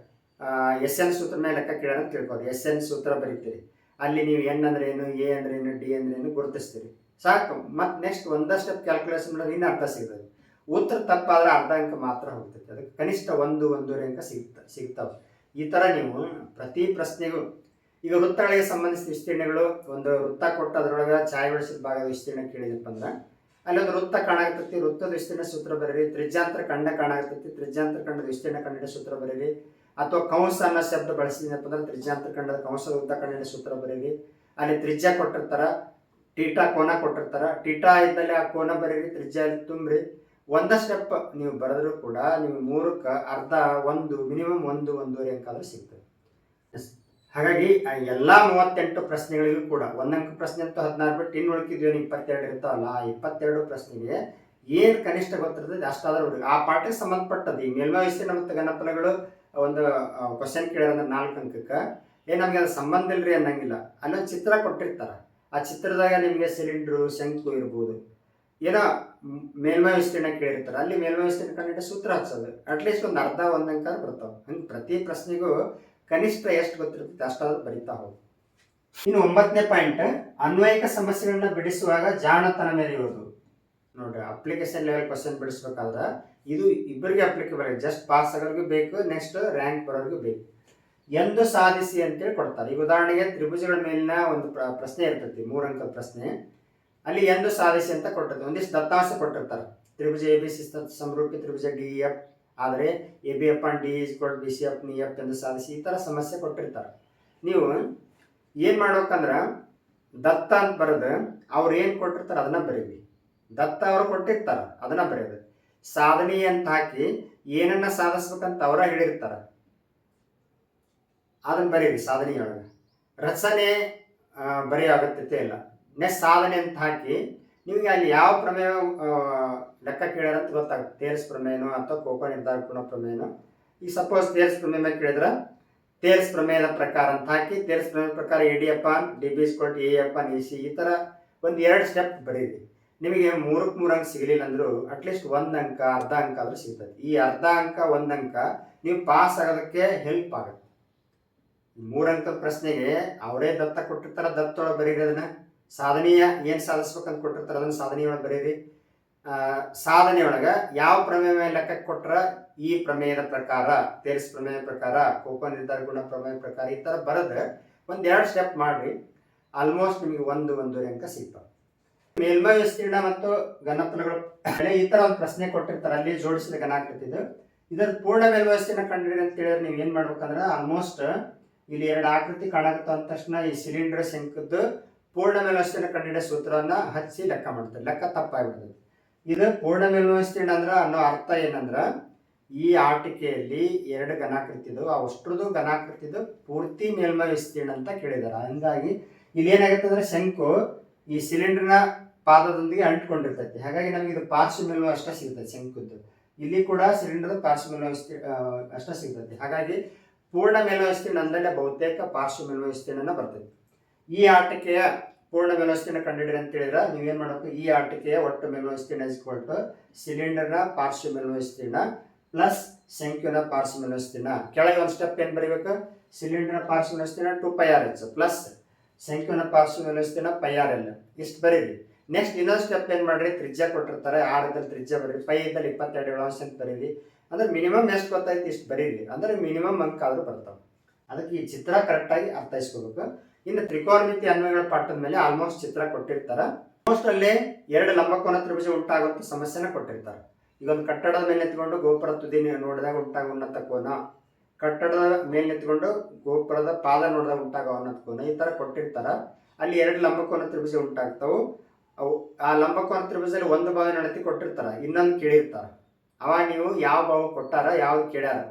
ಎಸ್ ಎನ್ ಸೂತ್ರ ಮೇಲೆ ಲೆಕ್ಕ ಕೇಳೋಣ ತಿಳ್ಕೊರಿ ಎಸ್ ಎನ್ ಸೂತ್ರ ಬರೀತೀರಿ. ಅಲ್ಲಿ ನೀವು ಎನ್ ಅಂದ್ರೆ ಏನು ಎ ಅಂದ್ರೆ ಏನು ಡಿ ಅಂದ್ರೆ ಏನು ಗುರುತಿಸ್ತೀರಿ. ಸಾಕು. ಮತ್ತೆ ನೆಕ್ಸ್ಟ್ ಒಂದಷ್ಟು ಕ್ಯಾಲ್ಕುಲೇಷನ್ ಮಾಡೋದು ಇನ್ನು ಅರ್ಥ ಸಿಗ್ತದೆ. ಉತ್ತರ ತಪ್ಪಾದ್ರೆ ಅರ್ಧ ಅಂಕ ಮಾತ್ರ ಹೋಗ್ತೈತೆ ಅದಕ್ಕೆ ಕನಿಷ್ಠ ಒಂದು ಒಂದೂವರೆ ಅಂಕ ಸಿಗ್ತ, ಸಿಗ್ತಾವೆ. ಈ ಥರ ನೀವು ಪ್ರತಿ ಪ್ರಶ್ನೆಗೂ, ಈಗ ವೃತ್ತಗಳಿಗೆ ಸಂಬಂಧಿಸಿದ ವಿಸ್ತೀರ್ಣಗಳು, ಒಂದು ವೃತ್ತ ಕೊಟ್ಟು ಅದರೊಳಗೆ ಛಾಯ ಬಿಡಿಸಿದ ಭಾಗದ ವಿಸ್ತೀರ್ಣ ಕೇಳಿದಪ್ಪ ಅಂದ್ರೆ, ಅಲ್ಲಿ ಒಂದು ವೃತ್ತ ಕಾಣಾಗ್ತೈತಿ ವೃತ್ತದ ವಿಸ್ತೀರ್ಣ ಸೂತ್ರ ಬರೀರಿ, ತ್ರಿಜ್ಯಾಂತರ ಖಂಡ ಕಾಣಾಗ್ತೈತಿ ತ್ರಿಜ್ಯಾಂತರ ಖಂಡದ ವಿಸ್ತೀರ್ಣ ಕಂಡಿಡ ಸೂತ್ರ ಬರೀರಿ, ಅಥವಾ ಕಂಸ ಅನ್ನೋ ಶಬ್ದ ಬಳಸಿದಪ್ಪ ಅಂದ್ರೆ ತ್ರಿಜ್ಯಾಂತರ ಖಂಡದ ಕಂಸದ ವೃತ್ತ ಕಂಡಿಡ ಸೂತ್ರ ಬರೀರಿ. ಅಲ್ಲಿ ತ್ರಿಜ್ಯ ಕೊಟ್ಟಿರ್ತಾರ ಟೀಟಾ ಕೋನ ಕೊಟ್ಟಿರ್ತಾರ ಟೀಟಾ ಇದ್ದಲ್ಲಿ ಆ ಕೋನ ಬರೀರಿ, ತ್ರಿಜ್ಯ ತುಂಬ್ರಿ ಒಂದ ಸ್ಟೆಪ್ ನೀವು ಬರೆದ್ರು ಕೂಡ ನಿಮ್ಗೆ ಮೂರಕ್ಕೆ ಅರ್ಧ, ಒಂದು, ಮಿನಿಮಮ್ ಒಂದು, ಒಂದೂವರೆ ಅಂಕ ಆದ್ರೂ ಸಿಗ್ತದೆ. ಹಾಗಾಗಿ ಆ ಎಲ್ಲ ಮೂವತ್ತೆಂಟು ಪ್ರಶ್ನೆಗಳಿಗೂ ಕೂಡ, ಒಂದಂಕ ಪ್ರಶ್ನೆ ಅಂತ ಹದಿನಾರು ಬಿಟ್ಟು ಇನ್ನು ಉಳ್ಕಿದ್ವು ಇಪ್ಪತ್ತೆರಡು ಇರ್ತಾವಲ್ಲ ಆ ಇಪ್ಪತ್ತೆರಡು ಪ್ರಶ್ನೆಗೆ ಏನು ಕನಿಷ್ಠ ಗೊತ್ತಿರ್ತದೆ ಅಷ್ಟಾದ್ರೂ ಹುಡುಗ ಆ ಪಾಠಕ್ಕೆ ಸಂಬಂಧಪಟ್ಟದ್ದು ಈ ಮೇಲ್ಮೈ ವಿಸ್ತೀರ್ಣ ಮತ್ತು ಗಣಪನಗಳು ಒಂದು ಕ್ವಶನ್ ಕೇಳಿದ್ರೆ ನಾಲ್ಕು ಅಂಕಕ್ಕೆ. ಏನು ನಮಗೆ ಅದು ಸಂಬಂಧ ಇಲ್ಲರಿ ಅನ್ನಂಗಿಲ್ಲ. ಅಲ್ಲೊಂದು ಚಿತ್ರ ಕೊಟ್ಟಿರ್ತಾರೆ. ಆ ಚಿತ್ರದಾಗ ನಿಮಗೆ ಸಿಲಿಂಡ್ರು ಶಂಕು ಇರ್ಬೋದು. ಏನೋ ಮೇಲ್ಮೈ ವಿಸ್ತೀರ್ಣ ಕೇಳಿರ್ತಾರೆ. ಅಲ್ಲಿ ಮೇಲ್ಮೈ ವಿಸ್ತೀರ್ಣ ಕಂಡಿಟ್ಟ ಸೂತ್ರ ಹಚ್ಚೋದು. ಅಟ್ಲೀಸ್ಟ್ ಒಂದು ಅರ್ಧ ಒಂದು ಅಂಕ ಬರ್ತಾವೆ. ಹಂಗೆ ಪ್ರತಿ ಪ್ರಶ್ನೆಗೂ ಕನಿಷ್ಠ ಎಷ್ಟು ಗೊತ್ತಿರ್ತೈತೆ ಅಷ್ಟಾದ್ರೂ ಬರಿತಾ ಹೋಗಿ. ಇನ್ನು ಒಂಬತ್ತನೇ ಪಾಯಿಂಟ್ ಅನ್ವಯಿಕ ಸಮಸ್ಯೆಗಳನ್ನ ಬಿಡಿಸುವಾಗ ಜಾಣತನ ಮೆರೆಯುವುದು ನೋಡ್ರಿ ಅಪ್ಲಿಕೇಶನ್ ಲೆವೆಲ್ ಕ್ವಶನ್ ಬಿಡಿಸ್ಬೇಕಾದ್ರೆ ಇದು ಇಬ್ಬರಿಗೆ ಅಪ್ಲಿಕೇಬಲ್ ಜಸ್ಟ್ ಪಾಸ್ ಆಗೋರಿಗೂ ಬೇಕು ನೆಕ್ಸ್ಟ್ ರ್ಯಾಂಕ್ ಬರೋರಿಗೂ ಬೇಕು. ಎಂದು ಸಾಧಿಸಿ ಅಂತೇಳಿ ಕೊಡ್ತಾರೆ. ಈಗ ಉದಾಹರಣೆಗೆ ತ್ರಿಭುಜಗಳ ಮೇಲಿನ ಒಂದು ಪ್ರ- ಪ್ರಶ್ನೆ ಇರ್ತೈತಿ ಮೂರು ಅಂಕದ ಪ್ರಶ್ನೆ. ಅಲ್ಲಿ ಎಂದು ಸಾಧಿಸಿ ಅಂತ ಕೊಟ್ಟಿರ್ತಾರೆ. ಒಂದಿಷ್ಟು ದತ್ತಾಂಶ ಕೊಟ್ಟಿರ್ತಾರೆ. ತ್ರಿಭುಜ ಎ ಬಿ ಸಿ ಸಮರೂಪಿ ತ್ರಿಭುಜ ಡಿ ಎಫ್. ಆದರೆ A B F and D is ಕೊಟ್ಟು ಬಿ ಸಿ ಎಫ್ ನಿ ಎಫ್ ಎಂದು ಸಾಧಿಸಿ ಈ ಥರ ಸಮಸ್ಯೆ ಕೊಟ್ಟಿರ್ತಾರೆ. ನೀವು ಏನು ಮಾಡ್ಬೇಕಂದ್ರೆ ದತ್ತ ಅಂತ ಬರೆದು ಅವ್ರು ಏನು ಕೊಟ್ಟಿರ್ತಾರೆ ಅದನ್ನ ಬರೀರಿ. ದತ್ತ ಅವರು ಕೊಟ್ಟಿರ್ತಾರೆ, ಅದನ್ನ ಬರೆಯೋದು ಸಾಧನೆ ಅಂತ ಹಾಕಿ ಏನನ್ನ ಸಾಧಿಸ್ಬೇಕಂತ ಅವರ ಹೇಳಿರ್ತಾರೆ. ಅದನ್ನ ಬರೀರಿ ಸಾಧನೆಯೊಳಗೆ. ರಚನೆ ಬರೀ ಅಗತ್ಯತೆ ಇಲ್ಲ. ನೆಕ್ಸ್ಟ್ ಸಾಧನೆ ಅಂತ ಹಾಕಿ ನಿಮಗೆ ಅಲ್ಲಿ ಯಾವ ಪ್ರಮೇಯ ಲೆಕ್ಕ ಅಂತ ಗೊತ್ತಾಗುತ್ತೆ ತೇಲ್ಸ್ ಪ್ರಮೇಯನೋ ಅಥವಾ ಕೋಪ ನಿರ್ಧಾರ ಗುಣ ಪ್ರಮೇಯನೋ? ಈಗ ಸಪೋಸ್ ತೇಲ್ಸ್ ಪ್ರಮೇಯ ಮೇಲೆ ಕೇಳಿದ್ರೆ ತೇಲ್ಸ್ ಪ್ರಮೇಯದ ಪ್ರಕಾರ ಅಂತ ಹಾಕಿ, ತೇರ್ಸ್ ಪ್ರಮೇಯದ ಪ್ರಕಾರ ಎ ಡಿ ಎಪ್ಪ D B scout A F on A C ಈ ಥರ ಒಂದು ಎರಡು ಸ್ಟೆಪ್ ಬರೀರಿ. ನಿಮಗೆ ಮೂರಕ್ಕೆ ಮೂರು ಅಂಕ ಸಿಗಲಿಲ್ಲ ಅಂದರೂ ಅಟ್ಲೀಸ್ಟ್ ಒಂದು ಅಂಕ, ಅರ್ಧ ಅಂಕ ಆದರೂ ಸಿಗ್ತದೆ. ಈ ಅರ್ಧ ಅಂಕ, ಒಂದು ಅಂಕ ನೀವು ಪಾಸ್ ಆಗೋದಕ್ಕೆ ಹೆಲ್ಪ್ ಆಗುತ್ತೆ. ಮೂರು ಅಂಕದ ಪ್ರಶ್ನೆಗೆ ಅವರೇ ದತ್ತ ಕೊಟ್ಟಿರ್ತಾರೆ, ದತ್ತೊಳಗೆ ಬರೀರಿ ಅದನ್ನ. ಸಾಧನೆಯ ಏನು ಸಾಧಿಸ್ಬೇಕಂತ ಕೊಟ್ಟಿರ್ತಾರೆ, ಅದನ್ನ ಸಾಧನೆಯೊಳಗೆ ಬರೀರಿ. ಸಾಧನೆಯೊಳಗೆ ಯಾವ ಪ್ರಮೇಯ ಲೆಕ್ಕಕ್ಕೆ ಕೊಟ್ರ ಈ ಪ್ರಮೇಯದ ಪ್ರಕಾರ, ತೇರಿಸ್ ಪ್ರಮೇಯ ಪ್ರಕಾರ ಕೋಪ ನಿರ್ಧಾರ ಗುಣ ಪ್ರಮೇಯ ಪ್ರಕಾರ ಈ ಥರ ಬರೆದ್ರೆ ಒಂದು ಎರಡು ಸ್ಟೆಪ್ ಮಾಡಿರಿ. ಆಲ್ಮೋಸ್ಟ್ ನಿಮಗೆ ಒಂದು ಒಂದೂವರೆ ಅಂಕ ಸಿಗ್ತವೆ. ಮೇಲ್ಮೈ ವಿಸ್ತೀರ್ಣ ಮತ್ತು ಘನಫಲಗಳು. ಈ ಥರ ಒಂದು ಪ್ರಶ್ನೆ ಕೊಟ್ಟಿರ್ತಾರೆ, ಅಲ್ಲಿ ಜೋಡಿಸಿದ ಘನ ಆಗ್ತಿದ್ದು ಇದರ ಪೂರ್ಣ ಮೇಲ್ಮೈ ವಿಸ್ತೀರ್ಣ ಕಂಡಿಡಿ ಅಂತ ಹೇಳಿದ್ರೆ ನೀವು ಏನು ಮಾಡ್ಬೇಕಂದ್ರೆ ಆಲ್ಮೋಸ್ಟ್ ಇಲ್ಲಿ ಎರಡು ಆಕೃತಿ ಕಾಣಕತ್ತ ತಕ್ಷಣ ಈ ಸಿಲಿಂಡರ್ ಶಂಕದ್ದು ಪೂರ್ಣ ಮೇಲ್ವಿಸ್ತೀರ್ಣ ಕಂಡಿಡ ಸೂತ್ರವನ್ನ ಹಚ್ಚಿ ಲೆಕ್ಕ ಮಾಡ್ತಾರೆ. ಲೆಕ್ಕ ತಪ್ಪಾಗಿಬಿಡ್ತದೆ. ಇದು ಪೂರ್ಣ ಮೇಲ್ವಿಸ್ತೀರ್ಣ ಅಂದ್ರೆ ಅನ್ನೋ ಅರ್ಥ ಏನಂದ್ರ ಈ ಆಟಿಕೆಯಲ್ಲಿ ಎರಡು ಘನಾಕೃತಿದು ಅಷ್ಟ್ರದು ಘನಾಕೃತಿದು ಪೂರ್ತಿ ಮೇಲ್ಮೈ ವಿಸ್ತೀರ್ಣ ಅಂತ ಕೇಳಿದಾರೆ. ಹಂಗಾಗಿ ಇಲ್ಲಿ ಏನಾಗುತ್ತೆ ಅಂದ್ರೆ ಶಂಕು ಈ ಸಿಲಿಂಡರ್ನ ಪಾದದೊಂದಿಗೆ ಅಂಟ್ಕೊಂಡಿರ್ತೈತಿ. ಹಾಗಾಗಿ ನಮಗೆ ಇದು ಪಾರ್ಶ್ವ ಮೇಲ್ಮೈ ಅಷ್ಟ ಸಿಗ್ತದೆ ಶಂಕುದ್ದು. ಇಲ್ಲಿ ಕೂಡ ಸಿಲಿಂಡರ್ ಪಾರ್ಶ್ವ ಮೇಲ್ಮೈ ಅಷ್ಟ ಸಿಗುತ್ತೆ. ಅಷ್ಟೇ ಸಿಗ್ತೈತಿ ಹಾಗಾಗಿ ಪೂರ್ಣ ಮೇಲ್ಮೈ ವಿಸ್ತೀರ್ಣ ಅಂದಲ್ಲೇ ಬಹುತೇಕ ಪಾರ್ಶ್ವ ಮೇಲ್ಮೈ ವಿಸ್ತೀರ್ಣನ ಬರ್ತೈತಿ. ಈ ಆಟಿಕೆಯ ಪೂರ್ಣ ವ್ಯವಸ್ಥೆಯನ್ನು ಕಂಡುಹಿಡಿಯಿರಿ ಅಂತ ಹೇಳಿದ್ರೆ ನೀವೇನು ಮಾಡಬೇಕು? ಈ ಆಟಿಕೆಯ ಒಟ್ಟು ಮೇಲ್ವಸ್ತಿನ ಇಸ್ಕೊಳ್ತು ಸಿಲಿಂಡರ್ನ ಪಾರ್ಶ್ವ ಮೇಲ್ಮೈ ಪ್ಲಸ್ ಸಂಖ್ಯನ ಪಾರ್ಶ್ವ ಮೇಲ್ಮೈ ಕೆಳಗೆ ಒಂದು ಸ್ಟೆಪ್ ಏನು ಬರೀಬೇಕು? ಸಿಲಿಂಡರ್ನ ಪಾರ್ಶ್ವ ಮೇಲ್ಮೈ ವಿಸ್ತೀರ್ಣ two pi R H plus ಸಂಖ್ಯನ ಪಾರ್ಶ್ವ ಮೇಲ್ಮೈ ವಿಸ್ತೀರ್ಣ ಪೈ ಆರ್ ಎಲ್ ಇಷ್ಟು ಬರೀರಿ. ನೆಕ್ಸ್ಟ್ ಇನ್ನೊಂದು ಸ್ಟೆಪ್ ಏನು ಮಾಡ್ರಿ? ತ್ರಿಜ್ಯ ಕೊಟ್ಟಿರ್ತಾರೆ. ಆರದಲ್ಲಿ ತ್ರಿಜ್ಯ ಬರೀರಿ. ಪೈ ಇದ್ದಲ್ಲಿ ಇಪ್ಪತ್ತೆರಡು ಏಳು ಅಂತ ಬರೀರಿ. ಅಂದ್ರೆ ಮಿನಿಮಮ್ ಎಷ್ಟು ಗೊತ್ತಾಯ್ತು? ಇಷ್ಟು ಬರೀರಿ. ಅಂದ್ರೆ ಮಿನಿಮಮ್ ಅಂಕ ಆದರೂ ಬರ್ತಾವೆ. ಅದಕ್ಕೆ ಈ ಚಿತ್ರ ಕರೆಕ್ಟಾಗಿ ಅರ್ಥೈಸ್ಕೋಬೇಕು. ಇನ್ನು ತ್ರಿಕೋನಮಿತಿ ಅನ್ವಯಗಳ ಪಾಠದ ಮೇಲೆ ಆಲ್ಮೋಸ್ಟ್ ಚಿತ್ರ ಕೊಟ್ಟಿರ್ತಾರೆ. ಆಲ್ಮೋಸ್ಟ್ ಅಲ್ಲಿ ಎರಡು ಲಂಬಕೋನ ತ್ರಿಭುಜ ಉಂಟಾಗುವಂತ ಸಮಸ್ಯೆನ ಕೊಟ್ಟಿರ್ತಾರೆ. ಈಗ ಒಂದು ಕಟ್ಟಡದ ಮೇಲೆ ನಿಂತ್ಕೊಂಡು ಗೋಪುರ ತುದಿ ನೋಡಿದಾಗ ಉಂಟಾಗ ಉನ್ನತ ಕೋನ, ಕಟ್ಟಡದ ಮೇಲೆ ನಿಂತ್ಕೊಂಡು ಗೋಪುರದ ಪಾದ ನೋಡಿದಾಗ ಉಂಟಾಗೋ ಉನ್ನತ ಕೋನ ಈ ಥರ ಕೊಟ್ಟಿರ್ತಾರ. ಅಲ್ಲಿ ಎರಡು ಲಂಬಕೋನ ತ್ರಿಭುಜ ಉಂಟಾಗ್ತಾವು. ಅವು ಆ ಲಂಬಕೋನ ತ್ರಿಭುಜದಲ್ಲಿ ಒಂದು ಭಾಗ ನಡತಿ ಕೊಟ್ಟಿರ್ತಾರ, ಇನ್ನೊಂದು ಕೇಳಿರ್ತಾರ. ಅವಾಗ ನೀವು ಯಾವ ಭಾವ ಕೊಟ್ಟಾರ ಯಾವ ಕೇಳ್ಯಾರ?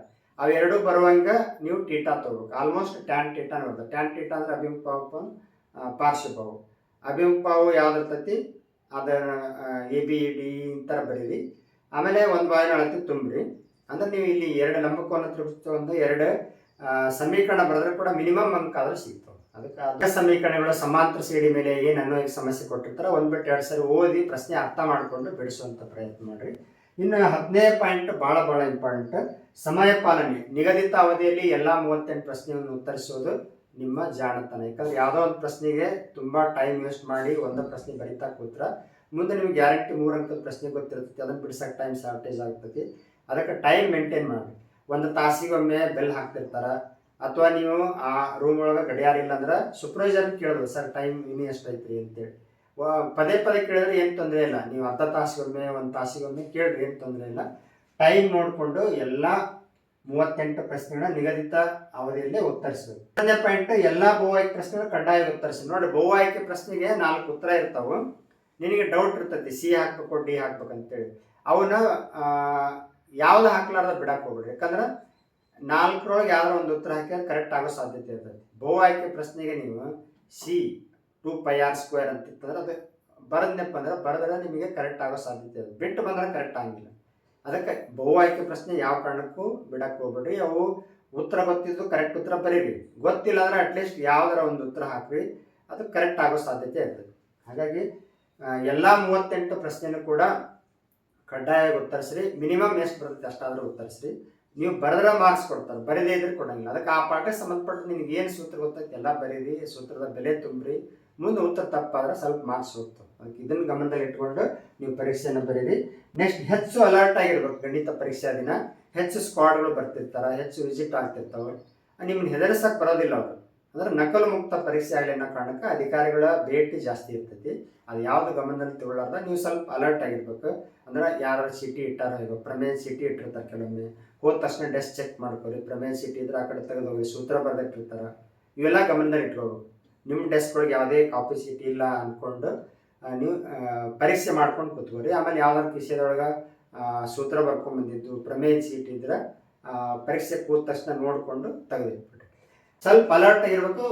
ಅವೆರಡು ಬರುವಂಗ ನೀವು ಟೀಟಾ ತಗೋಬೇಕು. ಆಲ್ಮೋಸ್ಟ್ ಟ್ಯಾನ್ ಟೀಟಾ ಬರ್ತದೆ. ಟ್ಯಾನ್ ಟೀಟಾ ಅಂದ್ರೆ ಅಭಿಮುಖ ಪಾರ್ಶ್ವಭಾವ ಅಭಿಮುಖಾವು ಯಾವ್ದಿರ್ತೈತಿ? ಅದ ಎ ಬಿ ಇ ಡಿ ಇಂಥರ ಥರ ಬರೀರಿ. ಆಮೇಲೆ ಒಂದು ಬಾಯಿನ ಅಳತೆ ತುಂಬ್ರಿ. ಅಂದ್ರೆ ನೀವು ಇಲ್ಲಿ ಎರಡು ಲಂಬಕೋನ ತ್ರಿಭುಜ ಒಂದು ಎರಡು ಸಮೀಕರಣ ಬರೆದ್ರೆ ಕೂಡ ಮಿನಿಮಮ್ ಅಂಕ ಸಿಗ್ತವೆ ಅದಕ್ಕೆ ಅದೇ ಸಮೀಕರಣಗಳ ಸಮಾಂತರ ಸೇಡಿ ಮೇಲೆ ಏನು ಅನ್ನೋ ಸಮಸ್ಯೆ ಕೊಟ್ಟಿರ್ತಾರೆ, ಒಂದು ಬಿಟ್ಟು ಎರಡು ಸರಿ ಓದಿ ಪ್ರಶ್ನೆ ಅರ್ಥ ಮಾಡಿಕೊಂಡು ಬಿಡಿಸುವಂಥ ಪ್ರಯತ್ನ ಮಾಡಿರಿ. ಇನ್ನು ಹದಿನೈದು ಪಾಯಿಂಟ್ ಭಾಳ ಭಾಳ ಇಂಪಾರ್ಟೆಂಟ್ ಸಮಯ ಪಾಲನೆ. ನಿಗದಿತ ಅವಧಿಯಲ್ಲಿ ಎಲ್ಲ ಮೂವತ್ತೆಂಟು ಪ್ರಶ್ನೆಯನ್ನು ಉತ್ತರಿಸೋದು ನಿಮ್ಮ ಜಾಣತನ. ಯಾಕಂದ್ರೆ ಯಾವುದೋ ಒಂದು ಪ್ರಶ್ನೆಗೆ ತುಂಬ ಟೈಮ್ ವೇಸ್ಟ್ ಮಾಡಿ ಒಂದು ಪ್ರಶ್ನೆ ಬರಿತಾ ಕೂತ್ರ ಮುಂದೆ ನಿಮ್ಗೆ ಗ್ಯಾರಂಟಿ ಮೂರು ಅಂಕದ ಪ್ರಶ್ನೆ ಗೊತ್ತಿರ್ತೈತಿ, ಅದನ್ನು ಬಿಡಿಸೋಕೆ ಟೈಮ್ ಶಾರ್ಟೇಜ್ ಆಗ್ತೈತಿ. ಅದಕ್ಕೆ ಟೈಮ್ ಮೇಂಟೈನ್ ಮಾಡಿ. ಒಂದು ತಾಸಿಗೊಮ್ಮೆ ಬೆಲ್ ಹಾಕ್ತಿರ್ತಾರೆ. ಅಥವಾ ನೀವು ಆ ರೂಮ್ ಒಳಗೆ ಗಡಿಯಾರ ಇಲ್ಲ ಅಂದ್ರೆ ಸೂಪರ್ವೈಸರ್ ಕೇಳೋದು ಸರ್ ಟೈಮ್ ಇನ್ನೂ ಎಷ್ಟೈತ್ರಿ ಅಂತೇಳಿ. ಪದೇ ಪದೇ ಕೇಳಿದ್ರೆ ಏನು ತೊಂದರೆ ಇಲ್ಲ. ನೀವು ಅರ್ಧ ತಾಸಿಗೊಮ್ಮೆ, ಒಂದು ತಾಸಿಗೊಮ್ಮೆ ಕೇಳಿದ್ರೆ ಏನು ತೊಂದರೆ ಇಲ್ಲ. ಟೈಮ್ ನೋಡಿಕೊಂಡು ಎಲ್ಲ ಮೂವತ್ತೆಂಟು ಪ್ರಶ್ನೆಗಳನ್ನ ನಿಗದಿತ ಅವಧಿಯಲ್ಲೇ ಉತ್ತರಿಸಬೇಕು. ಒಂದನೇ ಪಾಯಿಂಟ್, ಎಲ್ಲ ಬಹು ಆಯ್ಕೆ ಪ್ರಶ್ನೆಗಳು ಕಡ್ಡಾಯ ಉತ್ತರಿಸಿ ನೋಡಿ ಬಹು ಆಯ್ಕೆ ಪ್ರಶ್ನೆಗೆ ನಾಲ್ಕು ಉತ್ತರ ಇರ್ತಾವೆ. ನಿನಗೆ ಡೌಟ್ ಇರ್ತೈತಿ ಸಿ ಹಾಕ್ಬೇಕು, ಡಿ ಹಾಕ್ಬೇಕು ಅಂತೇಳಿ ಅವನ್ನ ಯಾವ್ದು ಹಾಕ್ಲಾರ್ದ ಬಿಡಕ್ಕೆ ಹೋಗ್ಬಿಡ್ರಿ. ಯಾಕಂದ್ರೆ ನಾಲ್ಕರೊಳಗೆ ಯಾವ್ದಾರ ಒಂದು ಉತ್ತರ ಹಾಕಿದ್ರೆ ಕರೆಕ್ಟ್ ಆಗೋ ಸಾಧ್ಯತೆ ಇರ್ತೈತಿ ಬಹು ಆಯ್ಕೆ ಪ್ರಶ್ನೆಗೆ ನೀವು C two pi R square ಅಂತ ಇತ್ತಂದ್ರೆ ಅದು ಬರದ್ನಪ್ಪ ಅಂದ್ರೆ ಬರೆದ್ರೆ ನಿಮಗೆ ಕರೆಕ್ಟ್ ಆಗೋ ಸಾಧ್ಯತೆ ಇದೆ ಬಿಟ್ಟು ಬಂದ್ರೆ ಕರೆಕ್ಟ್ ಆಗಿಲ್ಲ. ಅದಕ್ಕೆ ಬಹು ಆಯ್ಕೆ ಪ್ರಶ್ನೆ ಯಾವ ಕಾರಣಕ್ಕೂ ಬಿಡಕ್ಕೆ ಹೋಗ್ಬೇಡ್ರಿ. ಅವು ಉತ್ತರ ಗೊತ್ತಿದ್ದು ಕರೆಕ್ಟ್ ಉತ್ತರ ಬರೀರಿ. ಗೊತ್ತಿಲ್ಲ ಅಂದ್ರೆ ಅಟ್ಲೀಸ್ಟ್ ಯಾವ್ದಾರ ಒಂದು ಉತ್ತರ ಹಾಕ್ರಿ. ಅದು ಕರೆಕ್ಟ್ ಆಗೋ ಸಾಧ್ಯತೆ ಇರ್ತದೆ ಹಾಗಾಗಿ ಎಲ್ಲ ಮೂವತ್ತೆಂಟು ಪ್ರಶ್ನೆನೂ ಕೂಡ ಕಡ್ಡಾಯವಾಗಿ ಉತ್ತರಿಸ್ರಿ. ಮಿನಿಮಮ್ ಎಷ್ಟು ಬರುತ್ತೆ ಅಷ್ಟಾದರೂ ಉತ್ತರಿಸ್ರಿ. ನೀವು ಬರೆದ್ರೆ ಮಾರ್ಕ್ಸ್ ಕೊಡ್ತಾರೆ. ಬರೀದೇ ಇದ್ರೆ ಕೊಡಂಗಿಲ್ಲ. ಅದಕ್ಕೆ ಆ ಪಾಠಕ್ಕೆ ಸಂಬಂಧಪಟ್ಟ ನಿಮ್ಗೆ ಏನು ಸೂತ್ರ ಗೊತ್ತೈತೆ ಎಲ್ಲ ಬರೀರಿ. ಸೂತ್ರದ ಬೆಲೆ ತುಂಬ್ರಿ. ಮುಂದೆ ಉತ್ತರ ತಪ್ಪಾದ್ರೆ ಸ್ವಲ್ಪ ಮಾರ್ಕ್ಸ್ ಹೋಗ್ತವೆ ಅದಕ್ಕೆ ಇದನ್ನು ಗಮನದಲ್ಲಿ ಇಟ್ಕೊಂಡು ನೀವು ಪರೀಕ್ಷೆಯನ್ನು ಬರೀರಿ. ನೆಕ್ಸ್ಟ್ ಹೆಚ್ಚು ಅಲರ್ಟ್ ಆಗಿರ್ಬೇಕು. ಗಣಿತ ಪರೀಕ್ಷಾ ದಿನ. ಹೆಚ್ಚು ಸ್ಕ್ವಾಡ್ಗಳು ಬರ್ತಿರ್ತಾರೆ, ಹೆಚ್ಚು ವಿಸಿಟ್ ಆಗ್ತಿರ್ತಾವೆ. ನಿಮ್ಮನ್ನ ಹೆದರ್ಸಕ್ಕೆ ಬರೋದಿಲ್ಲ ಅವರು. ಅಂದ್ರೆ ನಕಲು ಮುಕ್ತ ಪರೀಕ್ಷೆ ಆಗಲಿ ಅನ್ನೋ ಕಾರಣಕ್ಕೆ ಅಧಿಕಾರಿಗಳ ಭೇಟಿ ಜಾಸ್ತಿ ಇರ್ತೈತಿ. ಅದು ಯಾವ್ದು ಗಮನದಲ್ಲಿ ತಗೊಳ್ಳಾರ್ದ ನೀವು ಸ್ವಲ್ಪ ಅಲರ್ಟ್ ಆಗಿರ್ಬೇಕು. ಅಂದ್ರೆ ಯಾರು ಸಿಟಿ ಇಟ್ಟಾರೋ ಈಗ ಪ್ರಮೇಯ ಸಿಟಿ ಇಟ್ಟಿರ್ತಾರೆ ಕೆಲವೊಮ್ಮೆ. ಹೋದ ತಕ್ಷಣ ಡೆಸ್ಕ್ ಚೆಕ್ ಮಾಡ್ಕೊಳ್ಳಿ. ಪ್ರಮೇಯ ಸಿಟಿ ಇದ್ರೆ ಆ ಕಡೆ ತೆಗೆದು ಹೋಗಿ ಸೂತ್ರ ಬರೆದಿಟ್ಟಿರ್ತಾರೆ. ಇವೆಲ್ಲ ಗಮನದಲ್ಲಿ ಇಟ್ಕೋಬೇಕು. ನಿಮ್ಮ ಡೆಸ್ಕ್ ಒಳಗೆ ಯಾವುದೇ ಕಾಪಿ ಚೀಟಿ ಇಲ್ಲ ಅಂದ್ಕೊಂಡು ನೀವು ಪರೀಕ್ಷೆ ಮಾಡ್ಕೊಂಡು ಕೂತ್ಕೋರಿ ಆಮೇಲೆ ಯಾವ್ದಾದ್ರು ವಿಷಯದೊಳಗೆ ಸೂತ್ರ ಬರ್ಕೊಂಡು ಬಂದಿದ್ದು, ಪ್ರಮೇಯ ಸೀಟ್ ಇದ್ರೆ ಪರೀಕ್ಷೆ ಕೂತ ತಕ್ಷಣ ನೋಡಿಕೊಂಡು ತೆಗೆದಿಟ್ಬಿಟ್ರಿ ಸ್ವಲ್ಪ ಅಲರ್ಟ್ ಆಗಿರ್ಬೇಕು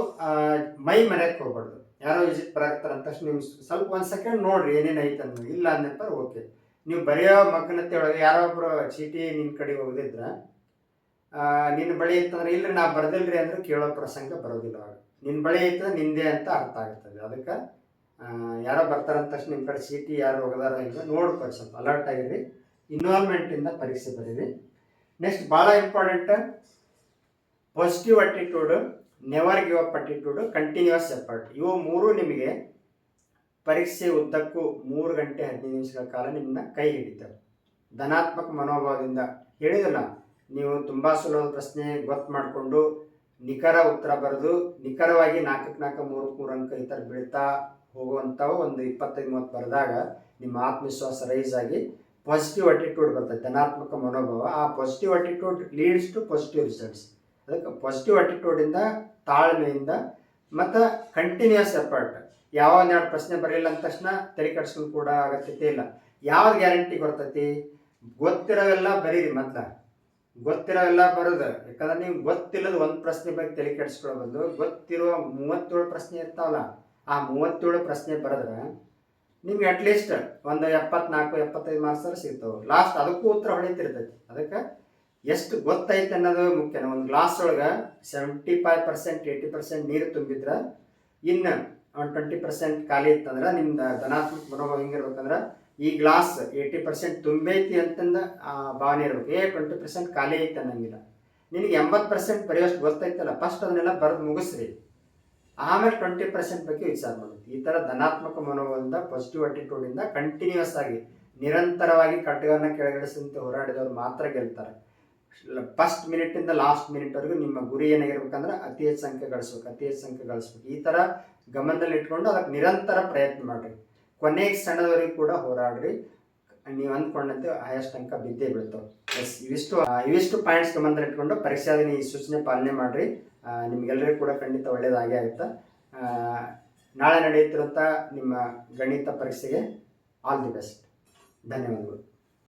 ಮೈ ಮರೆಯಕ್ಕೆ ಹೋಗ್ಬಾರ್ದು. ಯಾರೋ ವಿಸಿಟ್ ಬರಾಕ್ತಾರೆ ಅಂದ ತಕ್ಷಣ ನೀವು ಸ್ವಲ್ಪ ಒಂದು ಸೆಕೆಂಡ್ ನೋಡ್ರಿ, ಏನೇನು ಐತೆ ಅನ್ನೋದು ಇಲ್ಲ ಅಂದಪ್ಪ ಓಕೆ ನೀವು ಬರೆಯೋ ಮಗ್ನತೆ ಒಳಗೆ ಯಾರೋ ಒಬ್ಬರು ಚೀಟಿ ನಿನ್ನ ಕಡೆ ಹೋಗಿದ್ರೆ ನಿನ್ನ ಬಳಿ ಇತ್ತಂದ್ರೆ ಇಲ್ಲರಿ ನಾ ಬರ್ದಿಲ್ರಿ ಅಂದ್ರೆ ಕೇಳೋ ಪ್ರಸಂಗ ಬರೋದಿಲ್ಲ ಅವಾಗ ನಿನ್ನ ಬಳಿ ಐತದ ನಿಂದೆ ಅಂತ ಅರ್ಥ ಆಗ್ತದೆ. ಅದಕ್ಕೆ ಯಾರೋ ಬರ್ತಾರ ಅಂದ ತಕ್ಷಣ ನಿಮ್ಮ ಕಡೆ ಸೀಟಿ ಯಾರು ಹೋಗದಾರ ಇಲ್ಲ ನೋಡ್ಕೊಳ್ಳಿ ಸ್ವಲ್ಪ ಅಲರ್ಟ್ ಆಗಿರಿ ಇನ್ವಾಲ್ವ್ಮೆಂಟಿಂದ ಪರೀಕ್ಷೆ ಬರೀರಿ. ನೆಕ್ಸ್ಟ್ ಭಾಳ important positive attitude never give up attitude continuous effort ಇವು ಮೂರು ನಿಮಗೆ ಪರೀಕ್ಷೆ ಉದ್ದಕ್ಕೂ ಮೂರು ಗಂಟೆ ಹದಿನೈದು ನಿಮಿಷಗಳ ಕಾಲ ನಿಮ್ಮನ್ನ ಕೈ ಹಿಡಿತವೆ. ಧನಾತ್ಮಕ ಮನೋಭಾವದಿಂದ ಹೇಳಿದಲ್ಲ ನೀವು ತುಂಬ ಸುಲಭ ಪ್ರಶ್ನೆ ಗೊತ್ತು ಮಾಡಿಕೊಂಡು ನಿಖರ ಉತ್ತರ ಬರೆದು ನಿಖರವಾಗಿ ನಾಲ್ಕಕ್ಕೆ ನಾಲ್ಕು, ಮೂರು ಮೂರು ಅಂಕ ಈ ಥರ ಬೀಳ್ತಾ ಹೋಗುವಂಥವು ಒಂದು ಇಪ್ಪತ್ತೈದು, ಮೂವತ್ತು ಬರೆದಾಗ ನಿಮ್ಮ ಆತ್ಮವಿಶ್ವಾಸ ರೈಸ್ ಆಗಿ ಪಾಸಿಟಿವ್ ಅಟಿಟ್ಯೂಡ್ ಬರ್ತದೆ. ಧನಾತ್ಮಕ ಮನೋಭಾವ. ಆ positive attitude leads to positive results ಅದಕ್ಕೆ ಪಾಸಿಟಿವ್ ಅಟಿಟ್ಯೂಡಿಂದ ತಾಳ್ಮೆಯಿಂದ ಮತ್ತು ಕಂಟಿನ್ಯೂಸ್ ಎಫರ್ಟ್ ಯಾವ ಎರಡು ಪ್ರಶ್ನೆ ಬರಲಿಲ್ಲ ಅಂದ ತಕ್ಷಣ ತೆರೆ ಕಟ್ಸ್ಕೊಂಡು ಕೂಡ ಅಗತ್ಯತೆ ಇಲ್ಲ. ಯಾವ್ದು ಗ್ಯಾರಂಟಿ ಬರ್ತೈತಿ ಗೊತ್ತಿರೋವೆಲ್ಲ ಬರೀರಿ ಮೊದ್ಲ. ಗೊತ್ತಿರೋವೆಲ್ಲ ಬರೋದು. ಯಾಕಂದ್ರೆ ನೀವು ಗೊತ್ತಿಲ್ಲದ ಒಂದು ಪ್ರಶ್ನೆ ಬಗ್ಗೆ ತಲೆ ಕೆಡಿಸ್ಕೊಳ್ಬೋದು ಗೊತ್ತಿರುವ ಮೂವತ್ತೇಳು ಪ್ರಶ್ನೆ ಇರ್ತಾವಲ್ಲ, ಆ ಮೂವತ್ತೇಳು ಪ್ರಶ್ನೆ ಬರೆದ್ರೆ ನಿಮ್ಗೆ ಅಟ್ಲೀಸ್ಟ್ ಒಂದು ಎಪ್ಪತ್ನಾಲ್ಕು, ಎಪ್ಪತ್ತೈದು ಮಾರ್ಕ್ಸ್ ಸಿಗ್ತಾವೆ. ಲಾಸ್ಟ್ ಅದಕ್ಕೂ ಉತ್ತರ ಹೊಳಿತಿರ್ತೈತಿ. ಅದಕ್ಕೆ ಎಷ್ಟು ಗೊತ್ತೈತೆ ಅನ್ನೋದು ಮುಖ್ಯ. ಒಂದು ಗ್ಲಾಸ್ ಒಳಗೆ seventy five percent eighty percent ನೀರು ತುಂಬಿದ್ರೆ, ಇನ್ನು ಒಂದು ಟ್ವೆಂಟಿ ಪರ್ಸೆಂಟ್ ಖಾಲಿ ಇತ್ತಂದ್ರೆ ನಿಮ್ದು ಧನಾತ್ಮಕ ಮನೋಭಾವ ಹೆಂಗಿರ್ಬೇಕಂದ್ರೆ ಈ ಗ್ಲಾಸ್ ಏಯ್ಟಿ ಪರ್ಸೆಂಟ್ ತುಂಬೈತಿ ಅಂತಂದ ಭಾವನೆ ಇರಬೇಕು. ಏ ಟ್ವೆಂಟಿ ಪರ್ಸೆಂಟ್ ಖಾಲಿ ಐತೆ ಅನ್ನಂಗಿಲ್ಲ. ನಿನಗೆ ಎಂಬತ್ತು ಪರ್ಸೆಂಟ್ ಬರೆಯೋಷ್ಟು ಗೊತ್ತಾಯ್ತಲ್ಲ ಫಸ್ಟ್ ಅದನ್ನೆಲ್ಲ ಬರೆದು ಮುಗಿಸ್ರಿ. ಆಮೇಲೆ ಟ್ವೆಂಟಿ ಪರ್ಸೆಂಟ್ ಬಗ್ಗೆ ವಿಚಾರ ಮಾಡೋದು. ಈ ಥರ ಧನಾತ್ಮಕ ಮನೋಭಾವದಿಂದ ಪಾಸಿಟಿವ್ ಅಟಿಟ್ಯೂಡಿಂದ ಕಂಟಿನ್ಯೂಸ್ ಆಗಿ, ನಿರಂತರವಾಗಿ ಕಟ್ಟುಗಳನ್ನ ಕೆಳಗಡಿಸಿದಂತೆ ಹೋರಾಡಿದವರು ಮಾತ್ರ ಗೆಲ್ತಾರೆ. ಫಸ್ಟ್ ಮಿನಿಟಿಂದ ಲಾಸ್ಟ್ ಮಿನಿಟ್ವರೆಗೂ ನಿಮ್ಮ ಗುರಿ ಏನಾಗಿರ್ಬೇಕಂದ್ರೆ ಅತಿ ಹೆಚ್ಚು ಸಂಖ್ಯೆ ಗಳಿಸ್ಬೇಕು, ಅತಿ ಹೆಚ್ಚು ಸಂಖ್ಯೆ ಗಳಿಸ್ಬೇಕು. ಈ ಥರ ಗಮನದಲ್ಲಿ ಇಟ್ಕೊಂಡು ಅದಕ್ಕೆ ನಿರಂತರ ಪ್ರಯತ್ನ ಮಾಡಿರಿ. ಕೊನೆಗೆ ಕ್ಷಣದವರೆಗೂ ಕೂಡ ಹೋರಾಡ್ರಿ. ನೀವು ಅಂದ್ಕೊಂಡಂತೆ ಹೈಯೆಸ್ಟ್ ಅಂಕ ಬಿದ್ದೇ ಬೀಳ್ತಾವೆ ಎಸ್ ಇವಿಷ್ಟು ಇವಿಷ್ಟು ಪಾಯಿಂಟ್ಸ್ ಗಮನದಲ್ಲಿ ಇಟ್ಕೊಂಡು ಪರೀಕ್ಷಾ ದಿನ ಈ ಸೂಚನೆ ಪಾಲನೆ ಮಾಡಿರಿ. ನಿಮಗೆಲ್ಲರಿಗೂ ಕೂಡ ಖಂಡಿತ ಒಳ್ಳೆಯದಾಗೇ ಆಗುತ್ತೆ. ನಾಳೆ ನಡೆಯುತ್ತಿರುವಂಥ ನಿಮ್ಮ ಗಣಿತ ಪರೀಕ್ಷೆಗೆ ಆಲ್ ದಿ ಬೆಸ್ಟ್ ಧನ್ಯವಾದಗಳು.